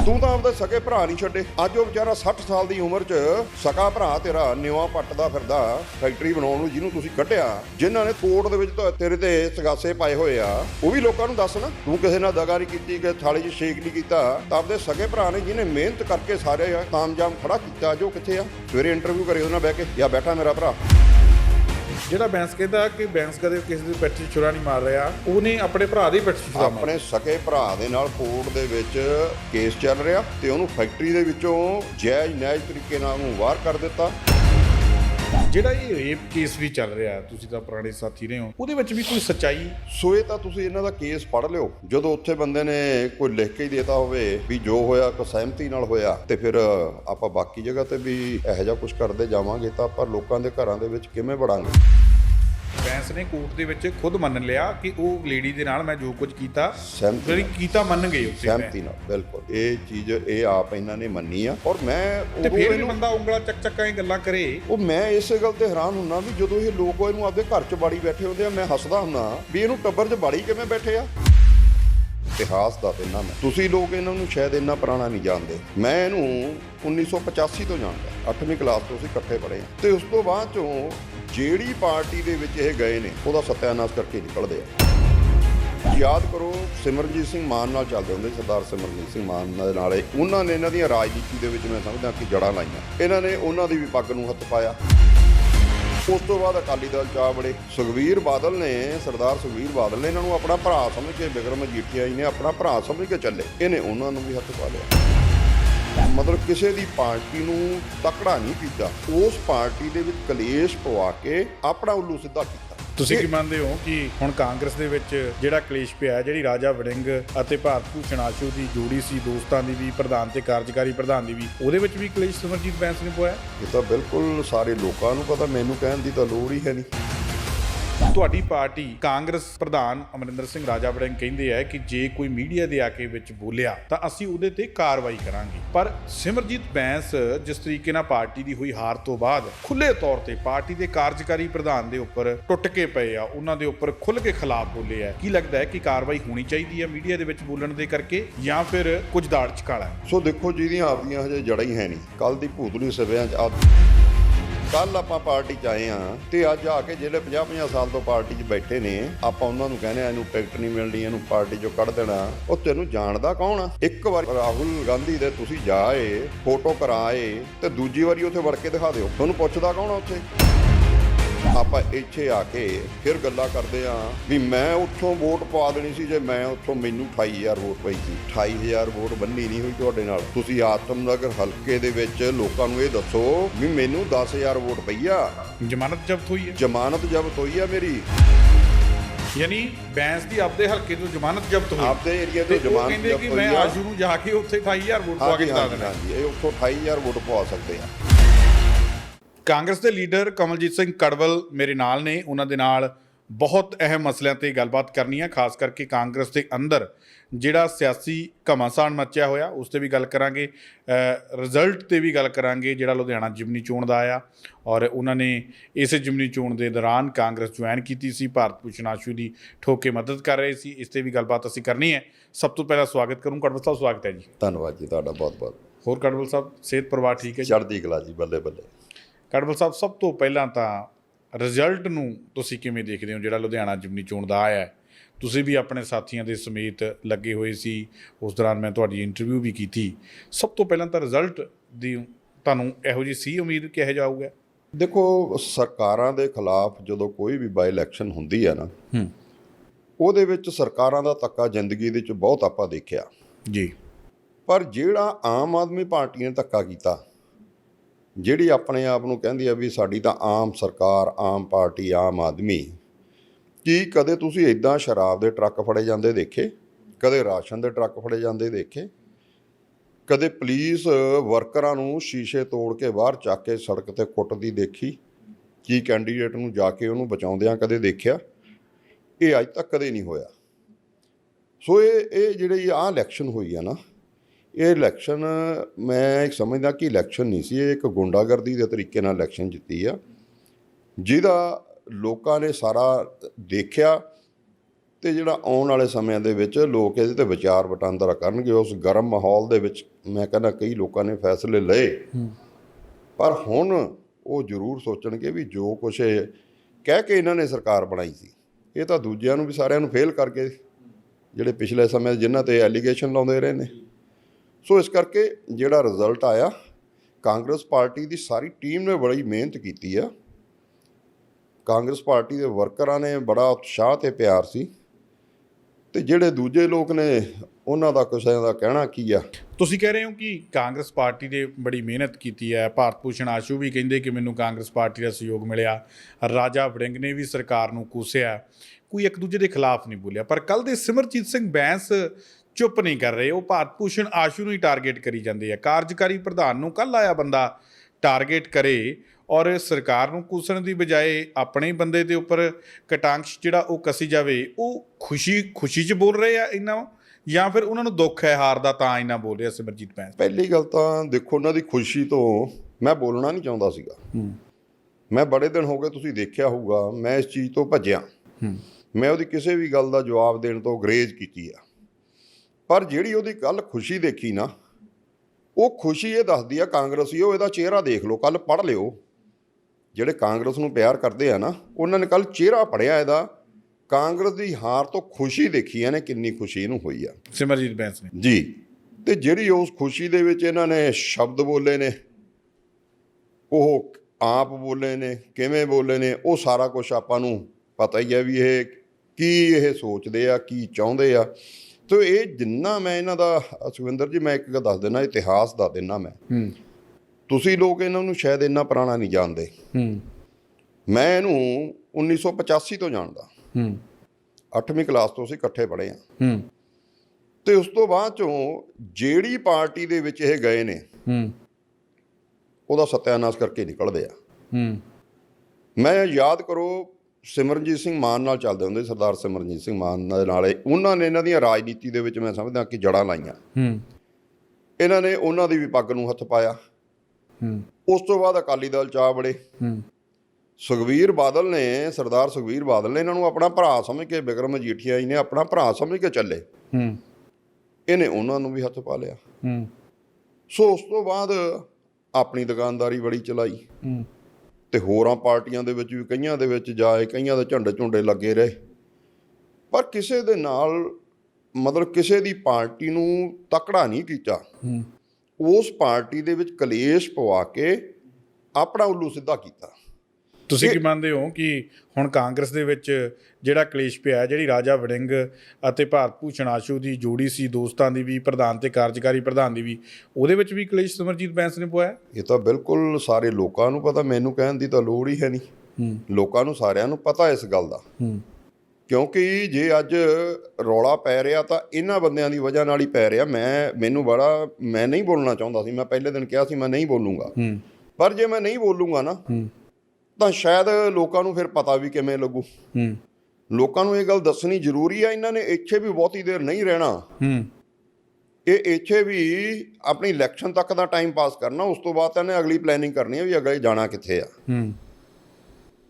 ਤੂੰ ਤਾਂ ਆਪਦੇ ਸਕੇ ਭਰਾ ਨਹੀਂ ਛੱਡੇ। ਅੱਜ ਉਹ ਵਿਚਾਰਾ 60 ਸਾਲ ਦੀ ਉਮਰ 'ਚ ਸਕਾ ਭਰਾ ਤੇਰਾ ਨਿਵਾ ਪੱਟਦਾ ਫਿਰਦਾ, ਫੈਕਟਰੀ ਬਣਾਉਣ ਨੂੰ ਜਿਹਨੂੰ ਤੁਸੀਂ ਕੱਢਿਆ, ਜਿਨ੍ਹਾਂ ਨੇ ਕੋਰਟ ਦੇ ਵਿੱਚ ਤਾਂ ਤੇਰੇ ਤੇ ਸਗਾਸੇ ਪਾਏ ਹੋਏ ਆ। ਉਹ ਵੀ ਲੋਕਾਂ ਨੂੰ ਦੱਸ ਨਾ, ਤੂੰ ਕਿਸੇ ਨਾਲ ਦਗਾ ਨਹੀਂ ਕੀਤੀ ਕਿ ਥਾਲੀ 'ਚ ਸ਼ੇਕ ਨਹੀਂ ਕੀਤਾ, ਤਾਂ ਆਪਦੇ ਸਕੇ ਭਰਾ ਨੇ ਜਿਹਨੇ ਮਿਹਨਤ ਕਰਕੇ ਸਾਰੇ ਕਾਮਯਾਬ ਖੜਾ ਕੀਤਾ, ਜੋ ਕਿੱਥੇ ਆ? ਸਵੇਰੇ ਇੰਟਰਵਿਊ ਕਰੇ ਉਹਨਾਂ ਬਹਿ ਕੇ, ਜਾਂ ਬੈਠਾ ਮੇਰਾ ਭਰਾ। ਜਿਹੜਾ ਬੈਂਸ ਕਹਿੰਦਾ ਕਿ ਬੈਂਸ ਕਦੇ ਕਿਸੇ ਦੀ ਪਿੱਠ 'ਚ ਛੁਰਾ ਨਹੀਂ ਮਾਰ ਰਿਹਾ, ਉਹਨੇ ਆਪਣੇ ਭਰਾ ਦੀ ਪਿੱਠ 'ਚ ਛੁਰਾ ਮਾਰਿਆ। ਆਪਣੇ ਸਕੇ ਭਰਾ ਦੇ ਨਾਲ ਕੋਰਟ ਦੇ ਵਿੱਚ ਕੇਸ ਚੱਲ ਰਿਹਾ ਤੇ ਉਹਨੂੰ ਫੈਕਟਰੀ ਦੇ ਵਿੱਚੋਂ ਜਾਇਜ਼ ਨਾਇਜ਼ ਤਰੀਕੇ ਨਾਲ ਉਹਨੂੰ ਬਾਹਰ ਕਰ ਦਿੱਤਾ। ਜਿਹੜਾ ਇਹ ਰੇਪ ਕੇਸ ਵੀ ਚੱਲ ਰਿਹਾ, ਤੁਸੀਂ ਤਾਂ ਪੁਰਾਣੇ ਸਾਥੀ ਰਹੇ ਹੋ, ਉਹਦੇ ਵਿੱਚ ਵੀ ਕੋਈ ਸੱਚਾਈ? ਸੋ ਇਹ ਤਾਂ ਤੁਸੀਂ ਇਹਨਾਂ ਦਾ ਕੇਸ ਪੜ੍ਹ ਲਿਓ। ਜਦੋਂ ਉੱਥੇ ਬੰਦੇ ਨੇ ਕੋਈ ਲਿਖ ਕੇ ਹੀ ਦੇਤਾ ਹੋਵੇ ਵੀ ਜੋ ਹੋਇਆ ਕੋ ਸਹਿਮਤੀ ਨਾਲ ਹੋਇਆ, ਤੇ ਫਿਰ ਆਪਾਂ ਬਾਕੀ ਜਗ੍ਹਾ ਤੇ ਵੀ ਇਹੋ ਜਿਹਾ ਕੁਝ ਕਰਦੇ ਜਾਵਾਂਗੇ ਤਾਂ ਆਪਾਂ ਲੋਕਾਂ ਦੇ ਘਰਾਂ ਦੇ ਵਿੱਚ ਕਿਵੇਂ ਵੜਾਂਗੇ? ਬੈਂਸ ਨੇ ਕੋਰਟ ਦੇ ਵਿੱਚ ਖੁਦ ਮੰਨ ਲਿਆ ਕਿ ਉਹ ਲੇਡੀ ਦੇ ਨਾਲ ਮੈਂ ਜੋ ਕੁਝ ਕੀਤਾ ਸਹਿਮਤੀ ਜਿਹੜੀ। ਕੀਤਾ ਮੰਨ ਗਏ ਉੱਥੇ ਸਹਿਮਤੀ ਨਾਲ ਬਿਲਕੁਲ। ਇਹ ਚੀਜ਼ ਇਹ ਆਪ ਇਹਨਾਂ ਨੇ ਮੰਨੀ ਆ। ਔਰ ਮੈਂ ਤੇ ਫਿਰ ਵੀ ਬੰਦਾ ਉਂਗਲਾ ਚੱਕ ਚੱਕਾਂ ਹੀ ਗੱਲਾਂ ਕਰੇ। ਉਹ ਮੈਂ ਇਸੇ ਗੱਲ ਤੇ ਹੈਰਾਨ ਹੁੰਨਾ ਵੀ ਜਦੋਂ ਇਹ ਲੋਕ ਇਹਨੂੰ ਆਪਦੇ ਘਰ 'ਚ ਬਾੜੀ ਬੈਠੇ ਹੁੰਦੇ ਆ ਮੈਂ ਹੱਸਦਾ ਹੁੰਨਾ ਵੀ ਇਹਨੂੰ ਟੱਬਰ 'ਚ ਬਾੜੀ ਕਿਵੇਂ ਬੈਠੇ ਆ? ਇਤਿਹਾਸ ਦਾ ਤੇ ਨਾ ਮੈਂ। ਤੁਸੀਂ ਲੋਕ ਇਹਨਾਂ ਨੂੰ ਸ਼ਾਇਦ ਇੰਨਾ ਪੁਰਾਣਾ ਨਹੀਂ ਜਾਣਦੇ। ਮੈਂ ਇਹਨੂੰ 1985 ਤੋਂ ਜਾਣਦਾ। 8ਵੀਂ ਕਲਾਸ ਤੋਂ ਅਸੀਂ ਇਕੱਠੇ ਪੜ੍ਹੇ ਤੇ ਉਸ ਤੋਂ ਬਾਅਦ ਚੋਂ ਜਿਹੜੀ ਪਾਰਟੀ ਦੇ ਵਿੱਚ ਇਹ ਗਏ ਨੇ, ਉਹਦਾ ਸਤਿਆਨਾਸ਼ ਕਰਕੇ ਨਿਕਲਦੇ ਆ। ਯਾਦ ਕਰੋ ਸਿਮਰਜੀਤ ਸਿੰਘ ਮਾਨ ਨਾਲ ਚੱਲਦੇ ਹੁੰਦੇ ਸਰਦਾਰ ਸਿਮਰਜੀਤ ਸਿੰਘ ਮਾਨ ਦੇ ਨਾਲ। ਉਹਨਾਂ ਨੇ ਇਹਨਾਂ ਦੀਆਂ ਰਾਜਨੀਤੀ ਦੇ ਵਿੱਚ ਮੈਂ ਸਮਝਦਾ ਕਿ ਜੜਾਂ ਲਾਈਆਂ। ਇਹਨਾਂ ਨੇ ਉਹਨਾਂ ਦੀ ਵੀ ਪੱਗ ਨੂੰ ਹੱਥ ਪਾਇਆ। ਉਸ ਤੋਂ ਬਾਅਦ ਅਕਾਲੀ ਦਲ ਚ ਆ ਬੜੇ ਸੁਖਵੀਰ ਬਾਦਲ ਨੇ, ਸਰਦਾਰ ਸੁਖਵੀਰ ਬਾਦਲ ਨੇ ਇਹਨਾਂ ਨੂੰ ਆਪਣਾ ਭਰਾ ਸਮਝ ਕੇ ਬਿਕਰਮ ਮਜੀਠੀਆ ਜੀ ਨੇ ਆਪਣਾ ਭਰਾ ਸਮਝ ਕੇ ਚੱਲੇ। ਇਹਨੇ ਉਹਨਾਂ ਨੂੰ ਵੀ ਹੱਥ ਪਾ ਲਿਆ। ਮਤਲਬ ਕਿਸੇ ਦੀ ਪਾਰਟੀ ਨੂੰ ਤਕੜਾ ਨਹੀਂ ਕੀਤਾ ਉਸ ਪਾਰਟੀ ਦੇ ਵਿੱਚ ਕਲੇਸ਼ ਪਵਾ ਕੇ ਆਪਣਾ ਉੱਲੂ ਸਿੱਧਾ ਕੀਤਾ। ਤੁਸੀਂ ਕੀ ਮੰਨਦੇ ਹੋ ਕਿ ਹੁਣ ਕਾਂਗਰਸ ਦੇ ਵਿੱਚ ਜਿਹੜਾ ਕਲੇਸ਼ ਪਿਆ ਜਿਹੜੀ ਰਾਜਾ ਵੜਿੰਗ ਅਤੇ ਭਾਰਤ ਭੂਸ਼ਣ ਆਸ਼ੂ ਦੀ ਜੋੜੀ ਸੀ ਦੋਸਤਾਂ ਦੀ ਵੀ ਪ੍ਰਧਾਨ ਤੇ ਕਾਰਜਕਾਰੀ ਪ੍ਰਧਾਨ ਦੀ ਵੀ ਉਹਦੇ ਵਿੱਚ ਵੀ ਕਲੇਸ਼ ਸਿਮਰਜੀਤ ਬੈਂਸ ਨੇ ਪਵਾਇਆ? ਇਹ ਤਾਂ ਬਿਲਕੁਲ ਸਾਰੇ ਲੋਕਾਂ ਨੂੰ ਪਤਾ ਮੈਨੂੰ ਕਹਿਣ ਦੀ ਤਾਂ ਲੋੜ ਹੀ ਹੈ ਨਹੀਂ। ਤੁਹਾਡੀ ਪਾਰਟੀ ਕਾਂਗਰਸ ਪ੍ਰਧਾਨ ਅਮਰਿੰਦਰ ਸਿੰਘ ਰਾਜਾ ਵੜਿੰਗ ਕਹਿੰਦੇ ਆ ਕਿ ਜੇ ਕੋਈ ਮੀਡੀਆ ਦੇ ਆ ਕੇ ਵਿੱਚ ਬੋਲਿਆ, ਤਾਂ ਅਸੀਂ ਉਹਦੇ ਤੇ ਕਾਰਵਾਈ ਕਰਾਂਗੇ। ਪਰ ਸਿਮਰਜੀਤ ਬੈਂਸ ਜਿਸ ਤਰੀਕੇ ਨਾਲ ਪਾਰਟੀ ਦੀ ਹੋਈ ਹਾਰ ਤੋਂ ਬਾਅਦ ਖੁੱਲੇ ਤੌਰ ਤੇ ਪਾਰਟੀ ਦੇ ਕਾਰਜਕਾਰੀ ਪ੍ਰਧਾਨ ਦੇ ਉੱਪਰ ਟੁੱਟ ਕੇ ਪਏ ਆ, ਉਹਨਾਂ ਦੇ ਉੱਪਰ ਖੁੱਲ ਕੇ ਖਿਲਾਫ ਬੋਲੇ ਆ। ਕੀ ਲੱਗਦਾ ਹੈ ਕਿ ਕਾਰਵਾਈ ਹੋਣੀ ਚਾਹੀਦੀ ਹੈ ਮੀਡੀਆ ਦੇ ਵਿੱਚ ਬੋਲਣ ਦੇ ਕਰਕੇ ਜਾਂ ਫਿਰ ਕੁਝ ਦਾੜ ਚ ਕਾਲਾ ਸੋ ਦੇਖੋ ਜਿਹਦੀਆਂ ਆਪਦੀਆਂ ਹਜੇ ਜੜ੍ਹਾਂ ਹੀ ਹੈ ਨਹੀਂ। ਕੱਲ ਦੀ ਭੂਤਲੀ ਸਭਿਆਂ ਚ ਆ ਕੱਲ ਆਪਾਂ ਪਾਰਟੀ ਚ ਆਏ ਆ ਤੇ ਅੱਜ ਆ ਕੇ ਜਿਹੜੇ 50 50 ਸਾਲ ਤੋਂ ਪਾਰਟੀ 'ਚ ਬੈਠੇ ਨੇ, ਆਪਾਂ ਉਹਨਾਂ ਨੂੰ ਕਹਿੰਦੇ ਆ ਇਹਨੂੰ ਟਿਕਟ ਨਹੀਂ ਮਿਲਣੀ, ਇਹਨੂੰ ਪਾਰਟੀ 'ਚੋਂ ਕੱਢ ਦੇਣਾ। ਉਹ ਤੈਨੂੰ ਜਾਣਦਾ ਕੌਣ ਆ? ਇੱਕ ਵਾਰ ਰਾਹੁਲ ਗਾਂਧੀ ਦੇ ਤੁਸੀਂ ਜਾਏ, ਫੋਟੋ ਕਰਾਏ ਤੇ ਦੂਜੀ ਵਾਰੀ ਉੱਥੇ ਵੜ ਕੇ ਦਿਖਾ ਦਿਓ। ਤੁਹਾਨੂੰ ਪੁੱਛਦਾ ਕੌਣ ਆ ਉੱਥੇ? ਆਪਾਂ ਇੱਥੇ ਆ ਕੇ ਫਿਰ ਗੱਲਾਂ ਕਰਦੇ ਆ ਵੀ ਮੈਂ ਉੱਥੋਂ ਵੋਟ ਪਵਾ ਦੇਣੀ ਸੀ ਜੇ ਮੈਂ ਉੱਥੋਂ ਮੈਨੂੰ 28000 ਵੋਟ ਪਈ ਸੀ। 28000 ਵੋਟ ਬੰਨੀ ਨਹੀਂ ਹੋਈ ਤੁਹਾਡੇ ਨਾਲ। ਤੁਸੀਂ ਆਤਮਨਗਰ ਹਲਕੇ ਦੇ ਵਿੱਚ ਲੋਕਾਂ ਨੂੰ ਇਹ ਦੱਸੋ ਵੀ ਮੈਨੂੰ 10000 ਵੋਟ ਪਈ ਆ। ਜ਼ਮਾਨਤ ਜ਼ਬਤ ਹੋਈ ਹੈ। ਜ਼ਮਾਨਤ ਜ਼ਬਤ ਹੋਈ ਆ ਮੇਰੀ। ਯਾਨੀ ਬੈਂਸ ਦੀ ਆਪਦੇ ਹਲਕੇ ਤੋਂ ਜ਼ਮਾਨਤ ਜ਼ਬਤ ਹੋਈ। ਆਪਦੇ ਏਰੀਆ ਤੇ ਜ਼ਮਾਨਤ ਕਹਿੰਦੇ ਜ਼ਬਤ ਕਿ ਹੋਈ ਮੈਂ ਆ। ਆਜੂ ਨੂੰ ਜਾ ਕੇ ਉੱਥੇ 28000 ਵੋਟ ਪਵਾ ਕੇ ਹਾਂਜੀ ਦੇਣਾ। ਇਹ ਉੱਥੋਂ 28000 ਵੋਟ ਪਵਾ ਸਕਦੇ ਆ। ਕਾਂਗਰਸ ਦੇ ਲੀਡਰ ਕਮਲਜੀਤ ਸਿੰਘ ਕੜਵਲ ਮੇਰੇ ਨਾਲ ਨੇ। ਉਹਨਾਂ ਦੇ ਨਾਲ ਬਹੁਤ ਅਹਿਮ ਮਸਲਿਆਂ ਤੇ ਗੱਲਬਾਤ ਕਰਨੀ ਹੈ ਖਾਸ ਕਰਕੇ ਕਾਂਗਰਸ ਦੇ ਅੰਦਰ ਜਿਹੜਾ ਸਿਆਸੀ ਘਮਾਸਾਨ ਮੱਚਿਆ ਹੋਇਆ ਉਸ ਤੇ ਵੀ ਗੱਲ ਕਰਾਂਗੇ। ਰਿਜ਼ਲਟ ਤੇ ਵੀ ਗੱਲ ਕਰਾਂਗੇ ਜਿਹੜਾ ਲੁਧਿਆਣਾ ਜਿਮਨੀ ਚੋਣ ਦਾ ਆਇਆ। ਔਰ ਉਹਨਾਂ ਨੇ ਇਸੇ ਜਿਮਨੀ ਚੋਣ ਦੇ ਦੌਰਾਨ ਕਾਂਗਰਸ ਜੁਆਇਨ ਕੀਤੀ ਸੀ ਭਾਰਤ ਭੂਸ਼ਣ ਆਸ਼ੂ ਦੀ ਠੋਕ ਮਦਦ ਕਰ ਰਹੇ ਸੀ। ਇਸ ਤੇ ਵੀ ਗੱਲਬਾਤ ਅਸੀਂ ਕਰਨੀ ਹੈ। ਸਭ ਤੋਂ ਪਹਿਲਾਂ ਸਵਾਗਤ ਕਰੂੰ। ਕੜਵਲ ਸਾਹਿਬ ਸਵਾਗਤ ਹੈ ਜੀ। ਧੰਨਵਾਦ ਜੀ ਤੁਹਾਡਾ ਬਹੁਤ ਬਹੁਤ ਹੋਰ ਕੜਵਲ ਸਾਹਿਬ ਸਿਹਤ ਪਰਿਵਾਰ ਠੀਕ ਹੈ ਜੀ? ਚੜ੍ਹਦੀ ਕਲਾ ਜੀ ਬੱਲੇ ਬੱਲੇ ਕੜਵਲ ਸਾਹਿਬ ਸਭ ਤੋਂ ਪਹਿਲਾਂ ਤਾਂ ਰਿਜ਼ਲਟ ਨੂੰ ਤੁਸੀਂ ਕਿਵੇਂ ਦੇਖਦੇ ਹੋ? ਜਿਹੜਾ ਲੁਧਿਆਣਾ ਜਿਮਨੀ ਚੋਣ ਦਾ ਆਇਆ ਤੁਸੀਂ ਵੀ ਆਪਣੇ ਸਾਥੀਆਂ ਦੇ ਸਮੇਤ ਲੱਗੇ ਹੋਏ ਸੀ। ਉਸ ਦੌਰਾਨ ਮੈਂ ਤੁਹਾਡੀ ਇੰਟਰਵਿਊ ਵੀ ਕੀਤੀ। ਸਭ ਤੋਂ ਪਹਿਲਾਂ ਤਾਂ ਰਿਜ਼ਲਟ ਦੀ ਤੁਹਾਨੂੰ ਇਹੋ ਜਿਹੀ ਸੀ ਉਮੀਦ ਕਿਹੋ ਜਿਹਾ ਆਊਗਾ ਦੇਖੋ ਸਰਕਾਰਾਂ ਦੇ ਖਿਲਾਫ ਜਦੋਂ ਕੋਈ ਵੀ ਬਾਈ ਇਲੈਕਸ਼ਨ ਹੁੰਦੀ ਹੈ ਨਾ ਹੂੰ। ਉਹਦੇ ਵਿੱਚ ਸਰਕਾਰਾਂ ਦਾ ਧੱਕਾ ਜ਼ਿੰਦਗੀ ਦੇ ਵਿੱਚ ਬਹੁਤ ਆਪਾਂ ਦੇਖਿਆ। ਜੀ। ਪਰ ਜਿਹੜਾ ਆਮ ਆਦਮੀ ਪਾਰਟੀ ਨੇ ਧੱਕਾ ਕੀਤਾ ਜਿਹੜੀ ਆਪਣੇ ਆਪ ਨੂੰ ਕਹਿੰਦੀ ਆ ਵੀ ਸਾਡੀ ਤਾਂ ਆਮ ਸਰਕਾਰ, ਆਮ ਪਾਰਟੀ, ਆਮ ਆਦਮੀ, ਕੀ ਕਦੇ ਤੁਸੀਂ ਇਦਾਂ ਸ਼ਰਾਬ ਦੇ ਟਰੱਕ ਫੜੇ ਜਾਂਦੇ ਦੇਖੇ? ਕਦੇ ਰਾਸ਼ਨ ਦੇ ਟਰੱਕ ਫੜੇ ਜਾਂਦੇ ਦੇਖੇ? ਕਦੇ ਪੁਲਿਸ ਵਰਕਰਾਂ ਨੂੰ ਸ਼ੀਸ਼ੇ ਤੋੜ ਕੇ ਬਾਹਰ ਚੱਕ ਕੇ ਸੜਕ ਤੇ ਕੁੱਟਦੀ ਦੇਖੀ? ਕੀ ਕੈਂਡੀਡੇਟ ਨੂੰ ਜਾ ਕੇ ਉਹਨੂੰ ਬਚਾਉਂਦਿਆਂ ਕਦੇ ਦੇਖਿਆ? ਇਹ ਅੱਜ ਤੱਕ ਕਦੇ ਨਹੀਂ ਹੋਇਆ। ਸੋ ਇਹ ਇਹ ਜਿਹੜੀ ਆਹ ਇਲੈਕਸ਼ਨ ਹੋਈ ਆ ਨਾ ਇਹ ਇਲੈਕਸ਼ਨ ਮੈਂ ਸਮਝਦਾ ਕਿ ਇਲੈਕਸ਼ਨ ਨਹੀਂ ਸੀ ਇਹ ਇੱਕ ਗੁੰਡਾਗਰਦੀ ਦੇ ਤਰੀਕੇ ਨਾਲ ਇਲੈਕਸ਼ਨ ਜਿੱਤੀ ਆ। ਜਿਹਦਾ ਲੋਕਾਂ ਨੇ ਸਾਰਾ ਦੇਖਿਆ ਤੇ ਜਿਹੜਾ ਆਉਣ ਵਾਲੇ ਸਮਿਆਂ ਦੇ ਵਿੱਚ ਲੋਕ ਇਹਦੇ ਤੇ ਵਿਚਾਰ ਵਟਾਂਦਰਾ ਕਰਨਗੇ ਉਸ ਗਰਮ ਮਾਹੌਲ ਦੇ ਵਿੱਚ ਮੈਂ ਕਹਿੰਦਾ ਕਈ ਲੋਕਾਂ ਨੇ ਫੈਸਲੇ ਲਏ। ਪਰ ਹੁਣ ਉਹ ਜ਼ਰੂਰ ਸੋਚਣਗੇ ਵੀ ਜੋ ਕੁਛ ਇਹ ਕਹਿ ਕੇ ਇਹਨਾਂ ਨੇ ਸਰਕਾਰ ਬਣਾਈ ਸੀ ਇਹ ਤਾਂ ਦੂਜਿਆਂ ਨੂੰ ਵੀ ਸਾਰਿਆਂ ਨੂੰ ਫੇਲ ਕਰਕੇ ਜਿਹੜੇ ਪਿਛਲੇ ਸਮੇਂ ਜਿਨ੍ਹਾਂ ਤੇ ਐਲੀਗੇਸ਼ਨ ਲਾਉਂਦੇ ਰਹੇ ਨੇ। ਸੋ ਇਸ ਕਰਕੇ ਜਿਹੜਾ ਰਿਜ਼ਲਟ ਆਇਆ, ਕਾਂਗਰਸ ਪਾਰਟੀ ਦੀ ਸਾਰੀ ਟੀਮ ਨੇ ਬੜੀ ਮਿਹਨਤ ਕੀਤੀ ਆ। ਕਾਂਗਰਸ ਪਾਰਟੀ ਦੇ ਵਰਕਰਾਂ ਨੇ ਬੜਾ ਉਤਸ਼ਾਹ ਤੇ ਪਿਆਰ ਸੀ। ਤੇ ਜਿਹੜੇ ਦੂਜੇ ਲੋਕ ਨੇ, ਉਹਨਾਂ ਦਾ ਕਿਸੇ ਦਾ ਕਹਿਣਾ ਕੀ ਆ? ਤੁਸੀਂ ਕਹਿ ਰਹੇ ਹੋ ਕਿ ਕਾਂਗਰਸ ਪਾਰਟੀ ਨੇ ਬੜੀ ਮਿਹਨਤ ਕੀਤੀ ਹੈ। ਭਾਰਤ ਭੂਸ਼ਣ ਆਸ਼ੂ ਵੀ ਕਹਿੰਦੇ ਕਿ ਮੈਨੂੰ ਕਾਂਗਰਸ ਪਾਰਟੀ ਦਾ ਸਹਿਯੋਗ ਮਿਲਿਆ। ਰਾਜਾ ਵੜਿੰਗ ਨੇ ਵੀ ਸਰਕਾਰ ਨੂੰ ਕੂਸਿਆ। ਕੋਈ ਇੱਕ ਦੂਜੇ ਦੇ ਖਿਲਾਫ ਨਹੀਂ ਬੋਲਿਆ। ਪਰ ਕੱਲ ਦੇ ਸਿਮਰਜੀਤ ਸਿੰਘ ਬੈਂਸ ਚੁੱਪ ਨਹੀਂ ਕਰ ਰਹੇ। ਉਹ ਭਾਰਤ ਭੂਸ਼ਣ ਆਸ਼ੂ ਨੂੰ ਹੀ ਟਾਰਗੇਟ ਕਰੀ ਜਾਂਦੇ ਆ। ਕਾਰਜਕਾਰੀ ਪ੍ਰਧਾਨ ਨੂੰ ਕੱਲ ਆਇਆ ਬੰਦਾ ਟਾਰਗੇਟ ਕਰੇ ਔਰ ਸਰਕਾਰ ਨੂੰ ਕੂਸਣ ਦੀ ਬਜਾਏ ਆਪਣੇ ਬੰਦੇ ਦੇ ਉੱਪਰ ਕਟਾਂਸ਼ ਜਿਹੜਾ ਉਹ ਕਸੀ ਜਾਵੇ ਉਹ ਖੁਸ਼ੀ ਖੁਸ਼ੀ 'ਚ ਬੋਲ ਰਹੇ ਆ ਇਹਨਾਂ ਜਾਂ ਫਿਰ ਉਹਨਾਂ ਨੂੰ ਦੁੱਖ ਹੈ ਹਾਰ ਦਾ ਤਾਂ ਇੰਨਾ ਬੋਲ ਰਿਹਾ ਸਿਮਰਜੀਤ ਬੈਂਸ ਪਹਿਲੀ ਗੱਲ ਤਾਂ ਦੇਖੋ ਉਹਨਾਂ ਦੀ ਖੁਸ਼ੀ ਤੋਂ ਮੈਂ ਬੋਲਣਾ ਨਹੀਂ ਚਾਹੁੰਦਾ ਸੀਗਾ। ਮੈਂ ਬੜੇ ਦਿਨ ਹੋ ਗਏ ਤੁਸੀਂ ਦੇਖਿਆ ਹੋਊਗਾ ਮੈਂ ਇਸ ਚੀਜ਼ ਤੋਂ ਭੱਜਿਆ। ਮੈਂ ਉਹਦੀ ਕਿਸੇ ਵੀ ਗੱਲ ਦਾ ਜਵਾਬ ਦੇਣ ਤੋਂ ਗਰੇਜ ਕੀਤੀ ਆ। ਪਰ ਜਿਹੜੀ ਉਹਦੀ ਕੱਲ ਖੁਸ਼ੀ ਦੇਖੀ ਨਾ ਉਹ ਖੁਸ਼ੀ ਇਹ ਦੱਸਦੀ ਆ ਕਾਂਗਰਸੀ ਉਹ ਇਹਦਾ ਚਿਹਰਾ ਦੇਖ ਲਓ ਕੱਲ ਪੜ੍ਹ ਲਿਓ। ਜਿਹੜੇ ਕਾਂਗਰਸ ਨੂੰ ਪਿਆਰ ਕਰਦੇ ਆ ਨਾ ਉਹਨਾਂ ਨੇ ਕੱਲ ਚਿਹਰਾ ਪੜਿਆ ਇਹਦਾ। ਕਾਂਗਰਸ ਦੀ ਹਾਰ ਤੋਂ ਖੁਸ਼ੀ ਦੇਖੀ ਇਹਨੇ ਕਿੰਨੀ ਖੁਸ਼ੀ ਇਹਨੂੰ ਹੋਈ ਆ। ਸਿਮਰਜੀਤ ਬੈਂਸ ਨੇ। ਜੀ ਤੇ ਜਿਹੜੀ ਉਸ ਖੁਸ਼ੀ ਦੇ ਵਿੱਚ ਇਹਨਾਂ ਨੇ ਸ਼ਬਦ ਬੋਲੇ ਨੇ ਉਹ ਆਪ ਬੋਲੇ ਨੇ ਕਿਵੇਂ ਬੋਲੇ ਨੇ ਉਹ ਸਾਰਾ ਕੁਝ ਆਪਾਂ ਨੂੰ ਪਤਾ ਹੀ ਹੈ ਵੀ ਇਹ ਕੀ ਇਹ ਸੋਚਦੇ ਆ ਕੀ ਚਾਹੁੰਦੇ ਆ। ਤੋ ਇਹ ਜਿੰਨਾ ਮੈਂ ਇਹਨਾਂ ਦਾ ਸੁਖਵਿੰਦਰ ਜੀ ਮੈਂ ਇੱਕ ਗੱਲ ਦੱਸ ਦਿੰਦਾ ਇਤਿਹਾਸ ਦੱਸ ਦਿੰਦਾ ਮੈਂ। ਹੂੰ। ਤੁਸੀਂ ਲੋਕ ਇਹਨਾਂ ਨੂੰ ਸ਼ਾਇਦ ਇੰਨਾ ਪੁਰਾਣਾ ਨਹੀਂ ਜਾਣਦੇ। ਹੂੰ। ਮੈਂ ਇਹਨੂੰ 1985 ਤੋਂ ਜਾਣਦਾ। ਹੂੰ। 8ਵੀਂ ਕਲਾਸ ਤੋਂ ਅਸੀਂ ਇਕੱਠੇ ਪੜ੍ਹੇ ਆ। ਹੂੰ। ਤੇ ਉਸ ਤੋਂ ਬਾਅਦ ਚੋਂ ਜਿਹੜੀ ਪਾਰਟੀ ਦੇ ਵਿੱਚ ਇਹ ਗਏ ਨੇ ਹੂੰ। ਉਹਦਾ ਸਤਿਆਨਾਸ਼ ਕਰਕੇ ਨਿਕਲਦੇ ਆ। ਹੂੰ। ਮੈਂ ਯਾਦ ਕਰੋ ਸਿਮਰਨਜੀਤ ਸਿੰਘ ਮਾਨ ਨਾਲ ਚੱਲਦੇ ਹੁੰਦੇ ਸਰਦਾਰ ਸਿਮਰਨਜੀਤ ਸਿੰਘ ਮਾਨ ਦੇ ਨਾਲ ਇਹ- ਉਹਨਾਂ ਨੇ ਇਹਨਾਂ ਦੀਆਂ ਰਾਜਨੀਤੀ ਦੇ ਵਿੱਚ ਮੈਂ ਸਮਝਦਾ ਕਿ ਜੜਾਂ ਲਾਈਆਂ। ਹੂੰ। ਇਹਨਾਂ ਨੇ ਉਹਨਾਂ ਦੀ ਵੀ ਪੱਗ ਨੂੰ ਹੱਥ ਪਾਇਆ। ਹੂੰ। ਉਸ ਤੋਂ ਬਾਅਦ ਅਕਾਲੀ ਦਲ ਚ ਆ ਬੜੇ ਹੂੰ। ਸੁਖਵੀਰ ਬਾਦਲ ਨੇ ਸਰਦਾਰ ਸੁਖਵੀਰ ਬਾਦਲ ਨੇ ਇਹਨਾਂ ਨੂੰ ਆਪਣਾ ਭਰਾ ਸਮਝ ਕੇ ਬਿਕਰਮ ਮਜੀਠੀਆ ਜੀ ਨੇ ਆਪਣਾ ਭਰਾ ਸਮਝ ਕੇ ਚੱਲੇ। ਹੂੰ। ਇਹਨੇ ਉਹਨਾਂ ਨੂੰ ਵੀ ਹੱਥ ਪਾ ਲਿਆ। ਹੂੰ। ਸੋ ਉਸ ਤੋਂ ਬਾਅਦ ਆਪਣੀ ਦੁਕਾਨਦਾਰੀ ਬੜੀ ਚਲਾਈ। ਹੂੰ। ਤੇ ਹੋਰਾਂ ਪਾਰਟੀਆਂ ਦੇ ਵਿੱਚ ਵੀ ਕਈਆਂ ਦੇ ਵਿੱਚ ਜਾਏ ਕਈਆਂ ਦੇ ਝੰਡੇ ਝੁੰਡੇ ਲੱਗੇ ਰਹੇ। ਪਰ ਕਿਸੇ ਦੇ ਨਾਲ ਮਤਲਬ ਕਿਸੇ ਦੀ ਪਾਰਟੀ ਨੂੰ ਤਕੜਾ ਨਹੀਂ ਕੀਤਾ। ਉਸ ਪਾਰਟੀ ਦੇ ਵਿੱਚ ਕਲੇਸ਼ ਪਵਾ ਕੇ ਆਪਣਾ ਉੱਲੂ ਸਿੱਧਾ ਕੀਤਾ। ਤੁਸੀਂ ਕੀ ਮੰਨਦੇ ਹੋ ਕਿ ਹੁਣ ਕਾਂਗਰਸ ਦੇ ਵਿੱਚ ਜਿਹੜਾ ਕਲੇਸ਼ ਪਿਆ ਜਿਹੜੀ ਰਾਜਾ ਵੜਿੰਗ ਅਤੇ ਭਾਰਤ ਭੂਸ਼ਣ ਆਸ਼ੂ ਦੀ ਜੋੜੀ ਸੀ ਦੋਸਤਾਂ ਦੀ ਵੀ ਪ੍ਰਧਾਨ ਤੇ ਕਾਰਜਕਾਰੀ ਪ੍ਰਧਾਨ ਦੀ ਵੀ ਉਹਦੇ ਵਿੱਚ ਵੀ ਕਲੇਸ਼ ਸਿਮਰਜੀਤ ਬੈਂਸ ਨੇ ਪਵਾਇਆ? ਇਹ ਤਾਂ ਬਿਲਕੁਲ ਸਾਰੇ ਲੋਕਾਂ ਨੂੰ ਪਤਾ ਮੈਨੂੰ ਕਹਿਣ ਦੀ ਤਾਂ ਲੋੜ ਹੀ ਹੈ ਨਹੀਂ। ਲੋਕਾਂ ਨੂੰ ਸਾਰਿਆਂ ਨੂੰ ਪਤਾ ਇਸ ਗੱਲ ਦਾ। ਕਿਉਂਕਿ ਜੇ ਅੱਜ ਰੌਲਾ ਪੈ ਰਿਹਾ ਤਾਂ ਇਹਨਾਂ ਬੰਦਿਆਂ ਦੀ ਵਜ੍ਹਾ ਨਾਲ ਹੀ ਪੈ ਰਿਹਾ। ਮੈਂ ਮੈਨੂੰ ਬੜਾ ਮੈਂ ਨਹੀਂ ਬੋਲਣਾ ਚਾਹੁੰਦਾ ਸੀ। ਮੈਂ ਪਹਿਲੇ ਦਿਨ ਕਿਹਾ ਸੀ ਮੈਂ ਨਹੀਂ ਬੋਲੂੰਗਾ। ਪਰ ਜੇ ਮੈਂ ਨਹੀਂ ਬੋਲੂੰਗਾ ਨਾ ਤਾਂ ਸ਼ਾਇਦ ਲੋਕਾਂ ਨੂੰ ਫਿਰ ਪਤਾ ਵੀ ਕਿਵੇਂ ਲੱਗੂ। ਹੂੰ। ਲੋਕਾਂ ਨੂੰ ਇਹ ਗੱਲ ਦੱਸਣੀ ਜ਼ਰੂਰੀ ਆ ਇਹਨਾਂ ਨੇ ਇੱਥੇ ਵੀ ਬਹੁਤੀ ਦੇਰ ਨਹੀਂ ਰਹਿਣਾ। ਹੂੰ। ਇਹ ਇੱਥੇ ਵੀ ਆਪਣੀ ਇਲੈਕਸ਼ਨ ਤੱਕ ਦਾ ਟਾਈਮ ਪਾਸ ਕਰਨਾ ਉਸ ਤੋਂ ਬਾਅਦ ਇਹਨੇ ਅਗਲੀ ਪਲੈਨਿੰਗ ਕਰਨੀ ਹੈ ਵੀ ਅੱਗੇ ਜਾਣਾ ਕਿੱਥੇ ਆ। ਹੂੰ।